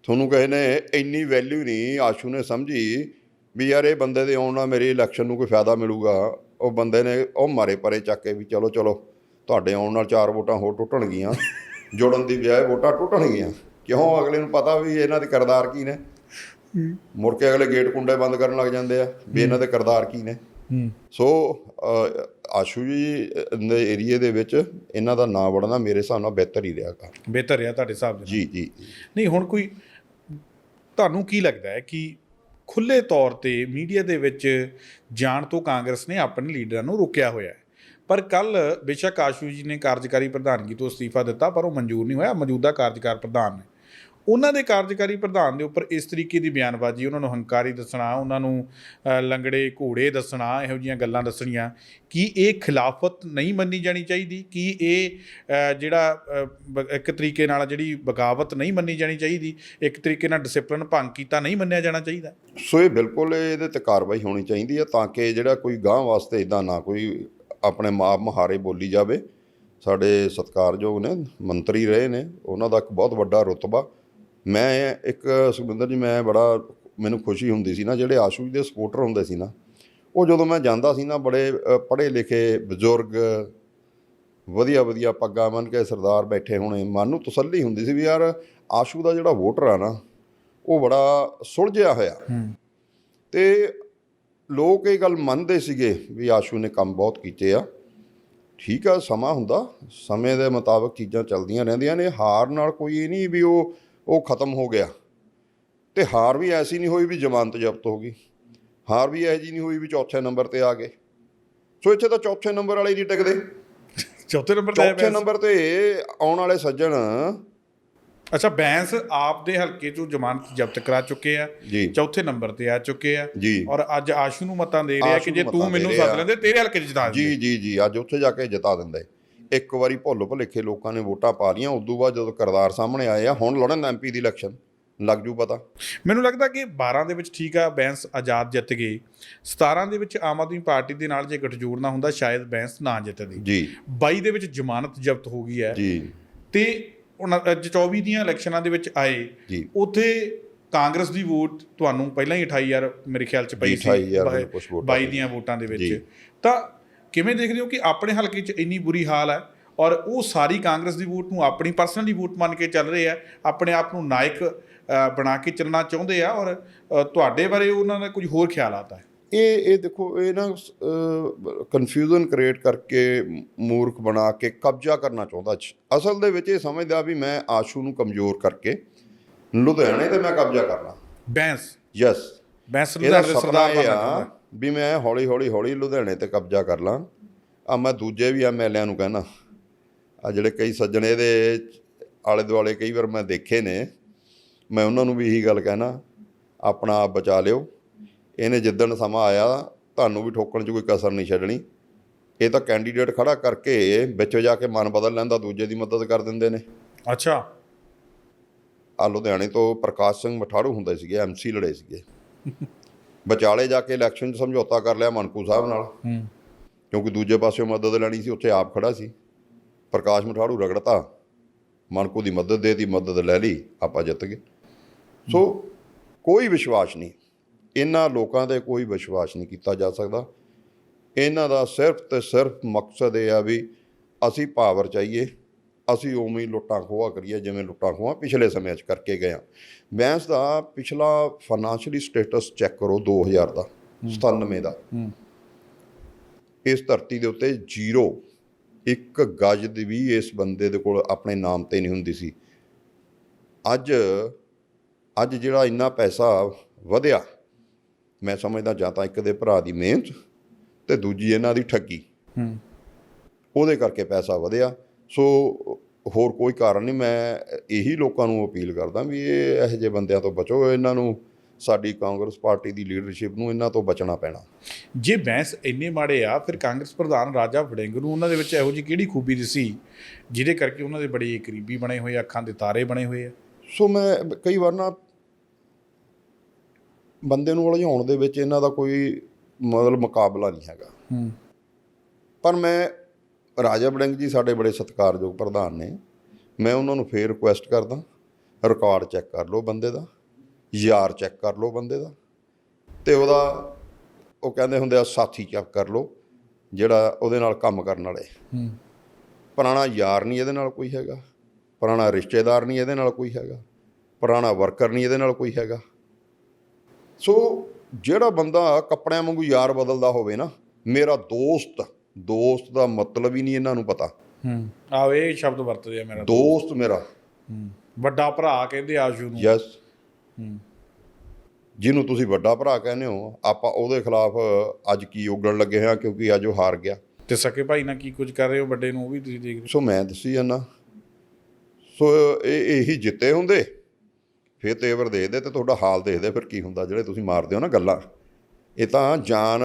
ਤੁਹਾਨੂੰ ਕਹੇ ਨੇ ਇੰਨੀ ਵੈਲਿਊ ਨਹੀਂ ਆਸ਼ੂ ਨੇ ਸਮਝੀ ਵੀ ਯਾਰ ਇਹ ਬੰਦੇ ਦੇ ਆਉਣ ਨਾਲ ਮੇਰੀ ਇਲੈਕਸ਼ਨ ਨੂੰ ਕੋਈ ਫਾਇਦਾ ਮਿਲੂਗਾ। ਉਹ ਬੰਦੇ ਨੇ ਉਹ ਮਾਰੇ ਪਰੇ ਚੱਕ ਕੇ ਵੀ ਚਲੋ ਚਲੋ ਤੁਹਾਡੇ ਆਉਣ ਨਾਲ ਚਾਰ ਵੋਟਾਂ ਹੋਰ ਟੁੱਟਣਗੀਆਂ ਜੁੜਨ ਦੀ ਬਜਾਏ ਵੋਟਾਂ ਟੁੱਟਣਗੀਆਂ ਕਿਉਂ? ਅਗਲੇ ਨੂੰ ਪਤਾ ਵੀ ਇਹਨਾਂ ਦੇ ਕਰਦਾਰ ਕੀ ਨੇ। ਮੁੜ ਕੇ ਅਗਲੇ ਗੇਟ ਕੁੰਡੇ ਬੰਦ ਕਰਨ ਲੱਗ ਜਾਂਦੇ ਆ ਵੀ ਇਹਨਾਂ ਦੇ ਕਰਦਾਰ ਕੀ ਨੇ। ਸੋ ਆਸ਼ੂ ਜੀ ਦੇ ਏਰੀਏ ਦੇ ਵਿੱਚ ਇਹਨਾਂ ਦਾ ਨਾਂ ਵੜਨਾ ਮੇਰੇ ਹਿਸਾਬ ਨਾਲ ਬਿਹਤਰ ਹੀ ਰਿਹਾਗਾ ਬਿਹਤਰ ਹੈ ਤੁਹਾਡੇ ਹਿਸਾਬ ਦੇ ਨਾਲ। ਜੀ ਜੀ। ਨਹੀਂ ਹੁਣ ਕੋਈ ਤੁਹਾਨੂੰ ਕੀ ਲੱਗਦਾ ਹੈ ਕਿ ਖੁੱਲੇ ਤੌਰ ਤੇ ਮੀਡੀਆ ਦੇ ਵਿੱਚ ਜਾਣ ਤੋਂ ਕਾਂਗਰਸ ਨੇ ਆਪਣੇ ਲੀਡਰਾਂ ਨੂੰ ਰੋਕਿਆ ਹੋਇਆ ਹੈ? ਪਰ ਕੱਲ ਬੇਸ਼ੱਕ ਆਸ਼ੂ ਜੀ ਨੇ ਕਾਰਜਕਾਰੀ ਪ੍ਰਧਾਨਗੀ ਤੋਂ ਅਸਤੀਫਾ ਦਿੱਤਾ, ਪਰ ਉਹ ਮਨਜ਼ੂਰ ਨਹੀਂ ਹੋਇਆ। ਮੌਜੂਦਾ ਕਾਰਜਕਾਰ ਪ੍ਰਧਾਨ ਨੇ ਉਹਨਾਂ ਦੇ ਕਾਰਜਕਾਰੀ ਪ੍ਰਧਾਨ ਦੇ ਉੱਪਰ ਇਸ ਤਰੀਕੇ ਦੀ ਬਿਆਨਬਾਜ਼ੀ, ਉਹਨਾਂ ਨੂੰ ਹੰਕਾਰੀ ਦੱਸਣਾ, ਉਹਨਾਂ ਨੂੰ ਲੰਗੜੇ ਘੋੜੇ ਦੱਸਣਾ, ਇਹੋ ਜੀਆਂ ਗੱਲਾਂ ਦੱਸਣੀਆਂ, ਕੀ ਇਹ ਖਿਲਾਫਤ ਨਹੀਂ ਮੰਨੀ ਜਾਣੀ ਚਾਹੀਦੀ? ਕੀ ਇਹ ਜਿਹੜਾ ਇੱਕ ਤਰੀਕੇ ਨਾਲ ਜਿਹੜੀ ਬਗਾਵਤ ਨਹੀਂ ਮੰਨੀ ਜਾਣੀ ਚਾਹੀਦੀ? ਇੱਕ ਤਰੀਕੇ ਨਾਲ ਡਿਸਪਲਿਨ ਭੰਗ ਕੀਤਾ ਨਹੀਂ ਮੰਨਿਆ ਜਾਣਾ ਚਾਹੀਦਾ? ਸੋ ਇਹ ਬਿਲਕੁਲ ਇਹਦੇ ਤੇ ਕਾਰਵਾਈ ਹੋਣੀ ਚਾਹੀਦੀ ਹੈ ਤਾਂ ਕਿ ਜਿਹੜਾ ਕੋਈ ਗਾਂਹ ਵਾਸਤੇ ਇਦਾਂ ਨਾ ਕੋਈ ਆਪਣੇ ਮਾਪ ਮਹਾਰੇ ਬੋਲੀ ਜਾਵੇ। ਸਾਡੇ ਸਤਿਕਾਰਯੋਗ ਨੇ, ਮੰਤਰੀ ਰਹੇ ਨੇ, ਉਹਨਾਂ ਦਾ ਇੱਕ ਬਹੁਤ ਵੱਡਾ ਰੁਤਬਾ ਮੈਂ ਇੱਕ ਸੁਖਵਿੰਦਰ ਜੀ ਮੈਂ ਬੜਾ ਮੈਨੂੰ ਖੁਸ਼ੀ ਹੁੰਦੀ ਸੀ ਨਾ ਜਿਹੜੇ ਆਸ਼ੂ ਜੀ ਦੇ ਸਪੋਰਟਰ ਹੁੰਦੇ ਸੀ ਨਾ ਉਹ ਜਦੋਂ ਮੈਂ ਜਾਂਦਾ ਸੀ ਨਾ ਬੜੇ ਪੜ੍ਹੇ ਲਿਖੇ ਬਜ਼ੁਰਗ ਵਧੀਆ ਵਧੀਆ ਪੱਗਾਂ ਬੰਨ੍ਹ ਕੇ ਸਰਦਾਰ ਬੈਠੇ ਹੋਣੇ ਮਨ ਨੂੰ ਤਸੱਲੀ ਹੁੰਦੀ ਸੀ ਵੀ ਯਾਰ ਆਸ਼ੂ ਦਾ ਜਿਹੜਾ ਵੋਟਰ ਆ ਨਾ ਉਹ ਬੜਾ ਸੁਲਝਿਆ ਹੋਇਆ। ਤੇ ਲੋਕ ਇਹ ਗੱਲ ਮੰਨਦੇ ਸੀਗੇ ਵੀ ਆਸ਼ੂ ਨੇ ਕੰਮ ਬਹੁਤ ਕੀਤੇ ਆ। ਠੀਕ ਆ ਸਮਾਂ ਹੁੰਦਾ ਸਮੇਂ ਦੇ ਮੁਤਾਬਕ ਚੀਜ਼ਾਂ ਚੱਲਦੀਆਂ ਰਹਿੰਦੀਆਂ ਨੇ ਹਾਰ ਨਾਲ ਕੋਈ ਇਹ ਨਹੀਂ ਵੀ ਉਹ ਉਹ ਖਤਮ ਹੋ ਗਿਆ। ਤੇ ਹਾਰ ਵੀ ਐਸੀ ਨਹੀਂ ਹੋਈ ਵੀ ਜ਼ਮਾਨਤ ਜ਼ਬਤ ਹੋ ਗਈ। ਹਾਰ ਵੀ ਐਸੀ ਨਹੀਂ ਹੋਈ ਵੀ ਚੌਥੇ ਨੰਬਰ ਤੇ ਆ ਗਏ। ਸੋ ਇੱਥੇ ਤਾਂ ਚੌਥੇ ਨੰਬਰ ਵਾਲੇ ਨਹੀਂ ਟਿਕਦੇ। ਚੌਥੇ ਨੰਬਰ ਤੇ ਚੌਥੇ। ਨੰਬਰ ਤੇ ਆਉਣ ਵਾਲੇ ਸੱਜਣ ਅੱਛਾ ਬੈਂਸ ਆਪ ਦੇ ਹਲਕੇ ਚੋਂ ਜ਼ਮਾਨਤ ਜ਼ਬਤ ਕਰਾ ਚੁੱਕੇ ਆ। ਜੀ। ਚੌਥੇ ਨੰਬਰ ਤੇ ਆ ਚੁੱਕੇ ਆ। ਜੀ। ਔਰ ਅੱਜ ਆਸ਼ੂ ਨੂੰ ਮਤਾਂ ਦੇ ਰਿਹਾ ਕਿ ਜੇ ਤੂੰ ਮੈਨੂੰ। ਸੱਦ ਲੈਂਦੇ ਤੇਰੇ ਹਲਕੇ 'ਚ ਜਿਤਾ ਜੀ ਦਿੰਦੇ। ਜੀ ਜੀ ਅੱਜ ਉੱਥੇ ਜਾ ਕੇ ਜਿਤਾ ਦਿੰਦੇ ਇੱਕ ਵਾਰੀ ਭੁੱਲ ਭੁਲੇਖੇ ਲੋਕਾਂ ਨੇ ਵੋਟਾਂ ਪਾ ਲੀਆਂ ਉਦੋਂ ਬਾਅਦ ਜਦੋਂ ਕਰਦਾਰ ਸਾਹਮਣੇ ਆਏ ਆ ਹੁਣ ਲੜਨ ਐਮਪੀ ਦੀ ਇਲੈਕਸ਼ਨ ਲੱਗ ਜੂ ਪਤਾ। ਮੈਨੂੰ ਲੱਗਦਾ ਕਿ 12 ਦੇ ਵਿੱਚ ਠੀਕ ਆ ਬੈਂਸ ਆਜ਼ਾਦ ਜਿੱਤ ਗਏ 17 ਦੇ ਵਿੱਚ ਆਮ ਆਦਮੀ ਪਾਰਟੀ ਦੇ ਨਾਲ ਜੇ ਗੱਠਜੋੜ ਨਾ ਹੁੰਦਾ ਸ਼ਾਇਦ ਬੈਂਸ ਨਾ ਜਿੱਤਦੀ। ਜੀ। 22 ਦੇ ਵਿੱਚ ਜ਼ਮਾਨਤ ਜ਼ਬਤ ਹੋ ਗਈ ਹੈ। ਜੀ। ਤੇ ਹੁਣ ਅੱਜ 24 ਦੀਆਂ ਇਲੈਕਸ਼ਨਾਂ ਦੇ ਵਿੱਚ ਆਏ ਜੀ। ਉਥੇ ਕਾਂਗਰਸ ਦੀ ਵੋਟ ਤੁਹਾਨੂੰ ਪਹਿਲਾਂ ਹੀ 28000 ਮੇਰੇ ਖਿਆਲ ਚ ਪਈ ਸੀ 28,000 ਬਾਈ- ਕੁਛ ਵੋਟਾਂ 22 ਦੀਆਂ ਵੋਟਾਂ ਦੇ ਵਿੱਚ। ਤਾਂ ਕਿਵੇਂ ਦੇਖਦੇ ਹੋ ਕਿ ਆਪਣੇ ਹਲਕੇ 'ਚ ਇੰਨੀ ਬੁਰੀ ਹਾਲ ਹੈ ਔਰ ਉਹ ਸਾਰੀ ਕਾਂਗਰਸ ਦੀ ਵੋਟ ਨੂੰ ਆਪਣੀ ਪਰਸਨਲੀ ਵੋਟ ਮੰਨ ਕੇ ਚੱਲ ਰਹੇ ਆ ਆਪਣੇ ਆਪ ਨੂੰ ਨਾਇਕ ਬਣਾ ਕੇ ਚੱਲਣਾ ਚਾਹੁੰਦੇ ਆ ਔਰ ਤੁਹਾਡੇ ਬਾਰੇ ਉਹਨਾਂ ਦਾ ਕੁਝ ਹੋਰ ਖਿਆਲਾਤ ਹੈ? ਇਹ ਇਹ ਦੇਖੋ ਇਹ ਨਾ ਕਨਫਿਊਜ਼ਨ ਕ੍ਰੀਏਟ ਕਰਕੇ ਮੂਰਖ ਬਣਾ ਕੇ ਕਬਜ਼ਾ ਕਰਨਾ ਚਾਹੁੰਦਾ ਅਸਲ ਦੇ ਵਿੱਚ ਇਹ ਸਮਝਦਾ ਵੀ ਮੈਂ ਆਸ਼ੂ ਨੂੰ ਕਮਜ਼ੋਰ ਕਰਕੇ ਲੁਧਿਆਣੇ ਤੇ ਮੈਂ ਕਬਜ਼ਾ ਕਰਨਾ। ਬੈਂਸ। ਯੈਸ ਬੈਂਸ ਲੁਧਿਆਣੇ ਸਰਦਾਰ ਚਾਹੁੰਦਾ ਵੀ ਮੈਂ ਹੌਲੀ ਹੌਲੀ ਹੌਲੀ ਲੁਧਿਆਣੇ ਤੇ ਕਬਜ਼ਾ ਕਰ ਲਾਂ। ਆ ਮੈਂ ਦੂਜੇ ਵੀ ਐਮਐਲਏਆਂ ਨੂੰ ਕਹਿਣਾ। ਆ ਜਿਹੜੇ ਕਈ ਸੱਜਣ ਇਹਦੇ ਆਲੇ ਦੁਆਲੇ ਕਈ ਵਾਰ ਮੈਂ ਦੇਖੇ ਨੇ। ਮੈਂ ਉਹਨਾਂ ਨੂੰ ਵੀ ਇਹੀ ਗੱਲ ਕਹਿਣਾ ਆਪਣਾ ਆਪ ਬਚਾ ਲਿਓ। ਇਹਨੇ ਜਿੱਦਣ ਸਮਾਂ ਆਇਆ ਤੁਹਾਨੂੰ ਵੀ ਠੋਕਣ 'ਚ ਕੋਈ ਕਸਰ ਨਹੀਂ ਛੱਡਣੀ। ਇਹ ਤਾਂ ਕੈਂਡੀਡੇਟ ਖੜਾ ਕਰਕੇ ਵਿੱਚ ਜਾ ਕੇ ਮਨ ਬਦਲ ਲੈਂਦਾ ਦੂਜੇ ਦੀ ਮਦਦ ਕਰ ਦਿੰਦੇ ਨੇ। ਅੱਛਾ। ਆ ਲੁਧਿਆਣੇ ਤੋਂ ਪ੍ਰਕਾਸ਼ ਸਿੰਘ ਮਠਾੜੂ ਹੁੰਦੇ ਸੀਗੇ ਐਮਸੀ ਲੜੇ ਸੀਗੇ। ਵਿਚਾਲੇ ਜਾ ਕੇ ਇਲੈਕਸ਼ਨ 'ਚ ਸਮਝੌਤਾ ਕਰ ਲਿਆ ਮਨਕੂ ਸਾਹਿਬ ਨਾਲ। ਕਿਉਂਕਿ ਦੂਜੇ ਪਾਸਿਓਂ ਮਦਦ ਲੈਣੀ ਸੀ ਉੱਥੇ ਆਪ ਖੜਾ ਸੀ। ਪ੍ਰਕਾਸ਼ ਮਠਾੜੂ ਰਗੜਤਾ। ਮਨਕੂ ਦੀ ਮਦਦ ਦੇ ਦੀ ਮਦਦ ਲੈ ਲਈ ਆਪਾਂ ਜਿੱਤ ਗਏ। ਸੋ ਕੋਈ ਵਿਸ਼ਵਾਸ ਨਹੀਂ। ਇਹਨਾਂ ਲੋਕਾਂ ਤੇ ਕੋਈ ਵਿਸ਼ਵਾਸ ਨਹੀਂ ਕੀਤਾ ਜਾ ਸਕਦਾ। ਇਹਨਾਂ ਦਾ ਸਿਰਫ ਤੇ ਸਿਰਫ ਮਕਸਦ ਇਹ ਆ ਵੀ ਅਸੀਂ ਪਾਵਰ ਚਾਹੀਏ। ਅਸੀਂ ਉਵੇਂ ਹੀ ਲੁੱਟਾਂ ਖੋਹਾਂ ਕਰੀਏ ਜਿਵੇਂ ਲੁੱਟਾਂ ਖੋਹਾਂ ਪਿਛਲੇ ਸਮੇਂ 'ਚ ਕਰਕੇ ਗਏ ਆ ਬੈਂਸ ਦਾ ਪਿਛਲਾ ਫਾਈਨਾਂਸ਼ੀਅਲੀ ਸਟੇਟਸ ਚੈੱਕ ਕਰੋ 2000 ਦਾ 97 ਦਾ। ਇਸ ਧਰਤੀ ਦੇ ਉੱਤੇ ਜ਼ੀਰੋ। ਇੱਕ ਗਜ ਦੀ ਵੀ ਇਸ ਬੰਦੇ ਦੇ ਕੋਲ ਆਪਣੇ ਨਾਮ ਤੇ ਨਹੀਂ ਹੁੰਦੀ ਸੀ। ਅੱਜ ਅੱਜ ਜਿਹੜਾ ਇੰਨਾ ਪੈਸਾ ਵਧਿਆ ਮੈਂ ਸਮਝਦਾ ਜਾਂ ਤਾਂ ਇੱਕ ਦੇ ਭਰਾ ਦੀ ਮਿਹਨਤ ਤੇ ਦੂਜੀ ਇਹਨਾਂ ਦੀ ਠੱਗੀ। ਹੂੰ। ਉਹਦੇ ਕਰਕੇ ਪੈਸਾ ਵਧਿਆ। ਸੋ ਹੋਰ ਕੋਈ ਕਾਰਨ ਨਹੀਂ ਮੈਂ ਇਹੀ ਲੋਕਾਂ ਨੂੰ ਅਪੀਲ ਕਰਦਾ ਵੀ ਇਹ ਇਹੋ ਜਿਹੇ ਬੰਦਿਆਂ ਤੋਂ ਬਚੋ ਇਹਨਾਂ ਨੂੰ ਸਾਡੀ ਕਾਂਗਰਸ ਪਾਰਟੀ ਦੀ ਲੀਡਰਸ਼ਿਪ ਨੂੰ ਇਹਨਾਂ ਤੋਂ ਬਚਣਾ ਪੈਣਾ। ਜੇ ਬੈਂਸ ਇੰਨੇ ਮਾੜੇ ਆ ਫਿਰ ਕਾਂਗਰਸ ਪ੍ਰਧਾਨ ਰਾਜਾ ਵੜਿੰਗ ਨੂੰ ਉਹਨਾਂ ਦੇ ਵਿੱਚ ਇਹੋ ਜਿਹੀ ਕਿਹੜੀ ਖੂਬੀ ਦਿਸੀ ਜਿਹਦੇ ਕਰਕੇ ਉਹਨਾਂ ਦੇ ਬੜੇ ਕਰੀਬੀ ਬਣੇ ਹੋਏ ਅੱਖਾਂ ਦੇ ਤਾਰੇ ਬਣੇ ਹੋਏ ਆ? ਸੋ ਮੈਂ ਕਈ ਵਾਰ ਨਾ ਬੰਦੇ ਨੂੰ ਉਲਝਾਉਣ ਦੇ ਵਿੱਚ ਇਹਨਾਂ ਦਾ ਕੋਈ ਮਤਲਬ ਮੁਕਾਬਲਾ ਨਹੀਂ ਹੈਗਾ। ਪਰ ਮੈਂ ਰਾਜਾ ਬੜਿੰਗ ਜੀ ਸਾਡੇ ਬੜੇ ਸਤਿਕਾਰਯੋਗ ਪ੍ਰਧਾਨ ਨੇ। ਮੈਂ ਉਹਨਾਂ ਨੂੰ ਫੇਰ ਰਿਕੁਐਸਟ ਕਰਦਾ ਰਿਕਾਰਡ ਚੈੱਕ ਕਰ ਲਓ ਬੰਦੇ ਦਾ ਯਾਰ ਚੈੱਕ ਕਰ ਲਓ ਬੰਦੇ ਦਾ। ਤੇ ਉਹਦਾ ਉਹ ਕਹਿੰਦੇ ਹੁੰਦੇ ਆ ਸਾਥੀ ਚੈੱਕ ਕਰ ਲਓ ਜਿਹੜਾ ਉਹਦੇ ਨਾਲ ਕੰਮ ਕਰਨ ਵਾਲੇ। ਹੂੰ। ਪੁਰਾਣਾ ਯਾਰ ਨਹੀਂ ਇਹਦੇ ਨਾਲ ਕੋਈ ਹੈਗਾ। ਪੁਰਾਣਾ ਰਿਸ਼ਤੇਦਾਰ ਨਹੀਂ ਇਹਦੇ ਨਾਲ ਕੋਈ ਹੈਗਾ। ਪੁਰਾਣਾ ਵਰਕਰ ਨਹੀਂ ਇਹਦੇ ਨਾਲ ਕੋਈ ਹੈਗਾ। ਸੋ ਜਿਹੜਾ ਬੰਦਾ ਕੱਪੜਿਆਂ ਵਾਂਗੂ ਯਾਰ ਬਦਲਦਾ ਹੋਵੇ ਨਾ ਮੇਰਾ ਦੋਸਤ ਦੋਸਤ ਦਾ ਮਤਲਬ ਹੀ ਨਹੀਂ ਇਹਨਾਂ ਨੂੰ ਪਤਾ। ਹੂੰ। ਆਹ ਇਹ ਸ਼ਬਦ ਵਰਤਦੇ ਆ ਮੇਰਾ ਦੋਸਤ। ਮੇਰਾ। ਹੂੰ। ਵੱਡਾ ਭਰਾ ਕਹਿੰਦੇ ਆਸ਼ੂ ਨੂੰ। ਯੈਸ ਹੂੰ। ਜਿਹਨੂੰ ਤੁਸੀਂ ਵੱਡਾ ਭਰਾ ਕਹਿੰਦੇ ਹੋ ਆਪਾਂ ਉਹਦੇ ਖਿਲਾਫ ਅੱਜ ਕੀ ਉਗਣ ਲੱਗੇ ਹਾਂ ਕਿਉਂਕਿ ਅੱਜ ਉਹ ਹਾਰ ਗਿਆ। ਤੇ ਸਕੇ ਭਾਈ ਨਾਲ ਕੀ ਕੁਝ ਕਰ ਰਹੇ ਹੋ ਵੱਡੇ ਨੂੰ ਉਹ ਵੀ ਤੁਸੀਂ ਦੇਖ ਰਹੇ ਸੋ ਮੈਂ ਦੱਸੀ ਜਾਂਦਾ। ਸੋ ਇਹ ਇਹੀ ਜਿੱਤੇ ਹੁੰਦੇ ਫਿਰ ਤੇਵਰ ਦੇਖਦੇ ਤੇ ਤੁਹਾਡਾ ਹਾਲ ਦੇਖਦੇ ਫਿਰ ਕੀ ਹੁੰਦਾ ਜਿਹੜੇ ਤੁਸੀਂ ਮਾਰਦੇ ਹੋ ਨਾ ਗੱਲਾਂ। ਇਹ ਤਾਂ ਜਾਨ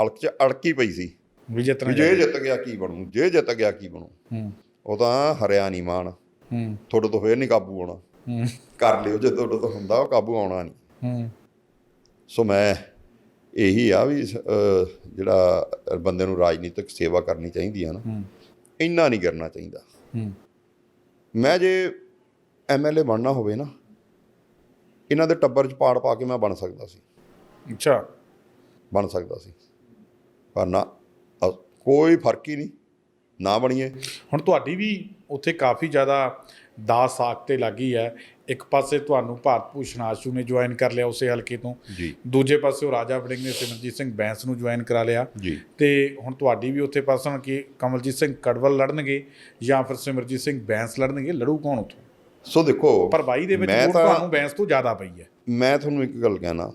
ਹਲਕ 'ਚ ਅੜਕੀ ਪਈ ਸੀ। ਵੀ ਜਿੱਤਣਾ ਵੀ ਜੇ ਜਿੱਤ ਗਿਆ ਕੀ ਬਣੂ? ਜੇ ਜਿੱਤ ਗਿਆ ਕੀ ਬਣੂ? ਹੂੰ। ਉਹ ਤਾਂ ਹਰਿਆ ਨਹੀਂ ਮਾਨ ਹੂੰ। ਤੁਹਾਡੇ ਤੋਂ ਫੇਰ ਨਹੀਂ ਕਾਬੂ ਆਉਣਾ। ਹੂੰ। ਕਰ ਲਿਓ ਜੇ ਤੁਹਾਡੇ ਤੋਂ ਹੁੰਦਾ ਉਹ ਕਾਬੂ ਆਉਣਾ ਨਹੀਂ ਹੂੰ। ਸੋ ਮੈਂ ਇਹੀ ਆ ਵੀ ਜਿਹੜਾ ਬੰਦੇ ਨੂੰ ਰਾਜਨੀਤਿਕ ਸੇਵਾ ਕਰਨੀ ਚਾਹੀਦੀ ਆ ਨਾ ਹੂੰ। ਇੰਨਾ ਨਹੀਂ ਕਰਨਾ ਚਾਹੀਦਾ। ਹੂੰ। ਮੈਂ ਜੇ ਐਮਐਲਏ ਬਣਨਾ ਹੋਵੇ ਨਾ ਇਹਨਾਂ ਦੇ ਟੱਬਰ 'ਚ ਪਾੜ ਪਾ ਕੇ ਮੈਂ ਬਣ ਸਕਦਾ ਸੀ। ਅੱਛਾ। ਬਣ ਸਕਦਾ ਸੀ। ਪਰ ਨਾ। ਕੋਈ ਫ਼ਰਕ ਹੀ ਨਹੀਂ ਨਾ ਬਣੀਏ। ਹੁਣ ਤੁਹਾਡੀ ਵੀ ਉੱਥੇ ਕਾਫੀ ਜ਼ਿਆਦਾ ਦਾਸ ਸਾਖ ਤੇ ਲੱਗੀ ਹੈ। ਇੱਕ ਪਾਸੇ ਤੁਹਾਨੂੰ ਭਾਰਤ ਭੂਸ਼ਣ ਆਸ਼ੂ ਨੇ ਜੁਆਇਨ ਕਰ ਲਿਆ ਉਸੇ ਹਲਕੇ ਤੋਂ। ਦੂਜੇ ਪਾਸੇ ਉਹ ਰਾਜਾ ਵੜਿੰਗ ਨੇ ਸਿਮਰਜੀਤ ਸਿੰਘ ਬੈਂਸ ਨੂੰ ਜੁਆਇਨ ਕਰਾ ਲਿਆ। ਤੇ ਹੁਣ ਤੁਹਾਡੀ ਵੀ ਉੱਥੇ ਪਾਸਣ ਕਿ ਕਮਲਜੀਤ ਸਿੰਘ ਕੜਵਲ ਲੜਨਗੇ ਜਾਂ ਫਿਰ ਸਿਮਰਜੀਤ ਸਿੰਘ ਬੈਂਸ ਲੜਨਗੇ ਲੜੂ ਕੌਣ ਉੱਥੋਂ? ਸੋ ਦੇਖੋ ਪਰ 22 ਦੇ ਵਿੱਚ ਤੁਹਾਨੂੰ ਬੈਂਸ ਤੋਂ ਜ਼ਿਆਦਾ ਪਈ ਹੈ। ਮੈਂ ਤੁਹਾਨੂੰ ਇੱਕ ਗੱਲ ਕਹਿਣਾ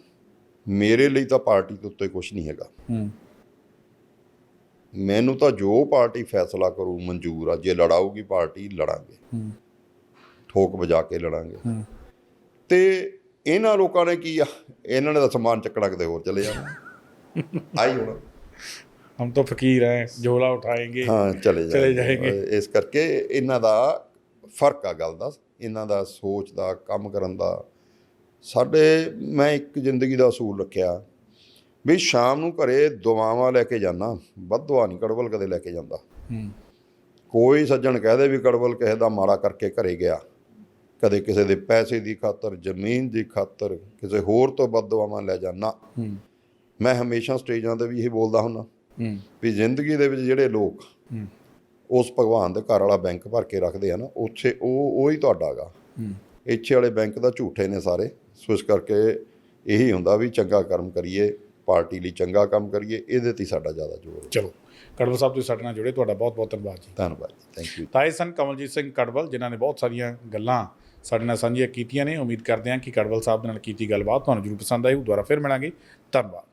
ਮੇਰੇ ਲਈ ਤਾਂ ਪਾਰਟੀ ਦੇ ਉੱਤੇ ਕੁਝ ਨਹੀਂ ਹੈਗਾ। ਹੂੰ। ਮੈਨੂੰ ਤਾਂ ਜੋ ਪਾਰਟੀ ਫੈਸਲਾ ਕਰੂ ਮਨਜ਼ੂਰ ਆ। ਜੇ ਲੜਾਊਗੀ ਪਾਰਟੀ ਲੜਾਂਗੇ। ਹੂੰ। ਠੋਕ ਵਜਾ ਕੇ ਲੜਾਂਗੇ। ਹੂੰ। ਤੇ ਇਹਨਾਂ ਲੋਕਾਂ ਨੇ ਕੀ ਆ? ਇਹਨਾਂ ਨੇ ਤਾਂ ਸਮਾਨ ਚੱਕਣਾ ਕਿਤੇ ਹੋਰ ਚਲੇ ਜਾਣਾ। ਆਈ ਹੁਣ। ਹਮ ਤਾਂ ਫਕੀਰ ਹੈ ਝੋਲਾ ਉਠਾਏਂਗੇ ਹਾਂ ਚਲੇ ਚਲੇ ਜਾਏਂਗੇ। ਇਸ ਕਰਕੇ ਇਹਨਾਂ ਦਾ ਫ਼ਰਕ ਆ ਗੱਲ ਦਾ। ਇਹਨਾਂ ਦਾ ਸੋਚ ਦਾ ਕੰਮ ਕਰਨ ਦਾ। ਸਾਡੇ ਮੈਂ ਇੱਕ ਜ਼ਿੰਦਗੀ ਦਾ ਅਸੂਲ ਰੱਖਿਆ। ਵੀ ਸ਼ਾਮ ਨੂੰ ਘਰੇ ਦੁਆਵਾਂ ਲੈ ਕੇ ਜਾਣਾ ਵੱਧਵਾ ਨਹੀਂ ਕੜਵਲ ਕਦੇ ਲੈ ਕੇ ਜਾਂਦਾ। ਕੋਈ ਸੱਜਣ ਕਹਦੇ ਵੀ ਕੜਵਲ ਕਿਸੇ ਦਾ ਮਾੜਾ ਕਰਕੇ ਘਰੇ ਗਿਆ। ਕਦੇ ਕਿਸੇ ਦੇ ਪੈਸੇ ਦੀ ਖਾਤਰ ਜ਼ਮੀਨ ਦੀ ਖਾਤਰ ਕਿਸੇ ਹੋਰ ਤੋਂ ਬਦਦੁਆਵਾਂ ਲੈ ਜਾਣਾ ਹੂੰ। ਮੈਂ ਹਮੇਸ਼ਾ ਸਟੇਜਾਂ ਤੇ ਵੀ ਇਹ ਬੋਲਦਾ ਹੁੰਦਾ। ਵੀ ਜ਼ਿੰਦਗੀ ਦੇ ਵਿੱਚ ਜਿਹੜੇ ਲੋਕ ਉਸ ਭਗਵਾਨ ਦੇ ਘਰ ਵਾਲਾ ਬੈਂਕ ਭਰ ਕੇ ਰੱਖਦੇ ਆ ਨਾ ਉੱਥੇ ਉਹ ਉਹ ਹੀ ਤੁਹਾਡਾ ਗਾ। ਹੂੰ। ਇੱਥੇ ਵਾਲੇ ਬੈਂਕ ਦਾ ਝੂਠੇ ਨੇ ਸਾਰੇ। ਸੋ ਇਸ ਕਰਕੇ ਇਹੀ ਹੁੰਦਾ ਵੀ ਚੰਗਾ ਕਰਮ ਕਰੀਏ। ਪਾਰਟੀ ਲਈ ਚੰਗਾ ਕੰਮ ਕਰੀਏ ਇਹਦੇ ਤੇ ਸਾਡਾ ਜ਼ਿਆਦਾ ਜ਼ੋਰ ਹੈ। ਚਲੋ ਕੜਵਲ ਸਾਹਿਬ ਤੁਸੀਂ ਸਾਡੇ ਨਾਲ ਜੁੜੇ ਤੁਹਾਡਾ ਬਹੁਤ ਬਹੁਤ ਧੰਨਵਾਦ ਜੀ। ਧੰਨਵਾਦ ਥੈਂਕ ਯੂ ਤਾਂ ਇਹ ਸਨ ਕਮਲਜੀਤ ਸਿੰਘ ਕੜਵਲ ਜਿਨ੍ਹਾਂ ਨੇ ਬਹੁਤ ਸਾਰੀਆਂ ਗੱਲਾਂ ਸਾਡੇ ਨਾਲ ਸਾਂਝੀਆਂ ਕੀਤੀਆਂ ਨੇ। ਉਮੀਦ ਕਰਦੇ ਹਾਂ ਕਿ ਕੜਵਲ ਸਾਹਿਬ ਨਾਲ ਕੀਤੀ ਗੱਲਬਾਤ ਤੁਹਾਨੂੰ ਜਰੂਰ ਪਸੰਦ ਆਈ ਦੁਬਾਰਾ ਫਿਰ ਮਿਲਾਂਗੇ। ਧੰਨਵਾਦ।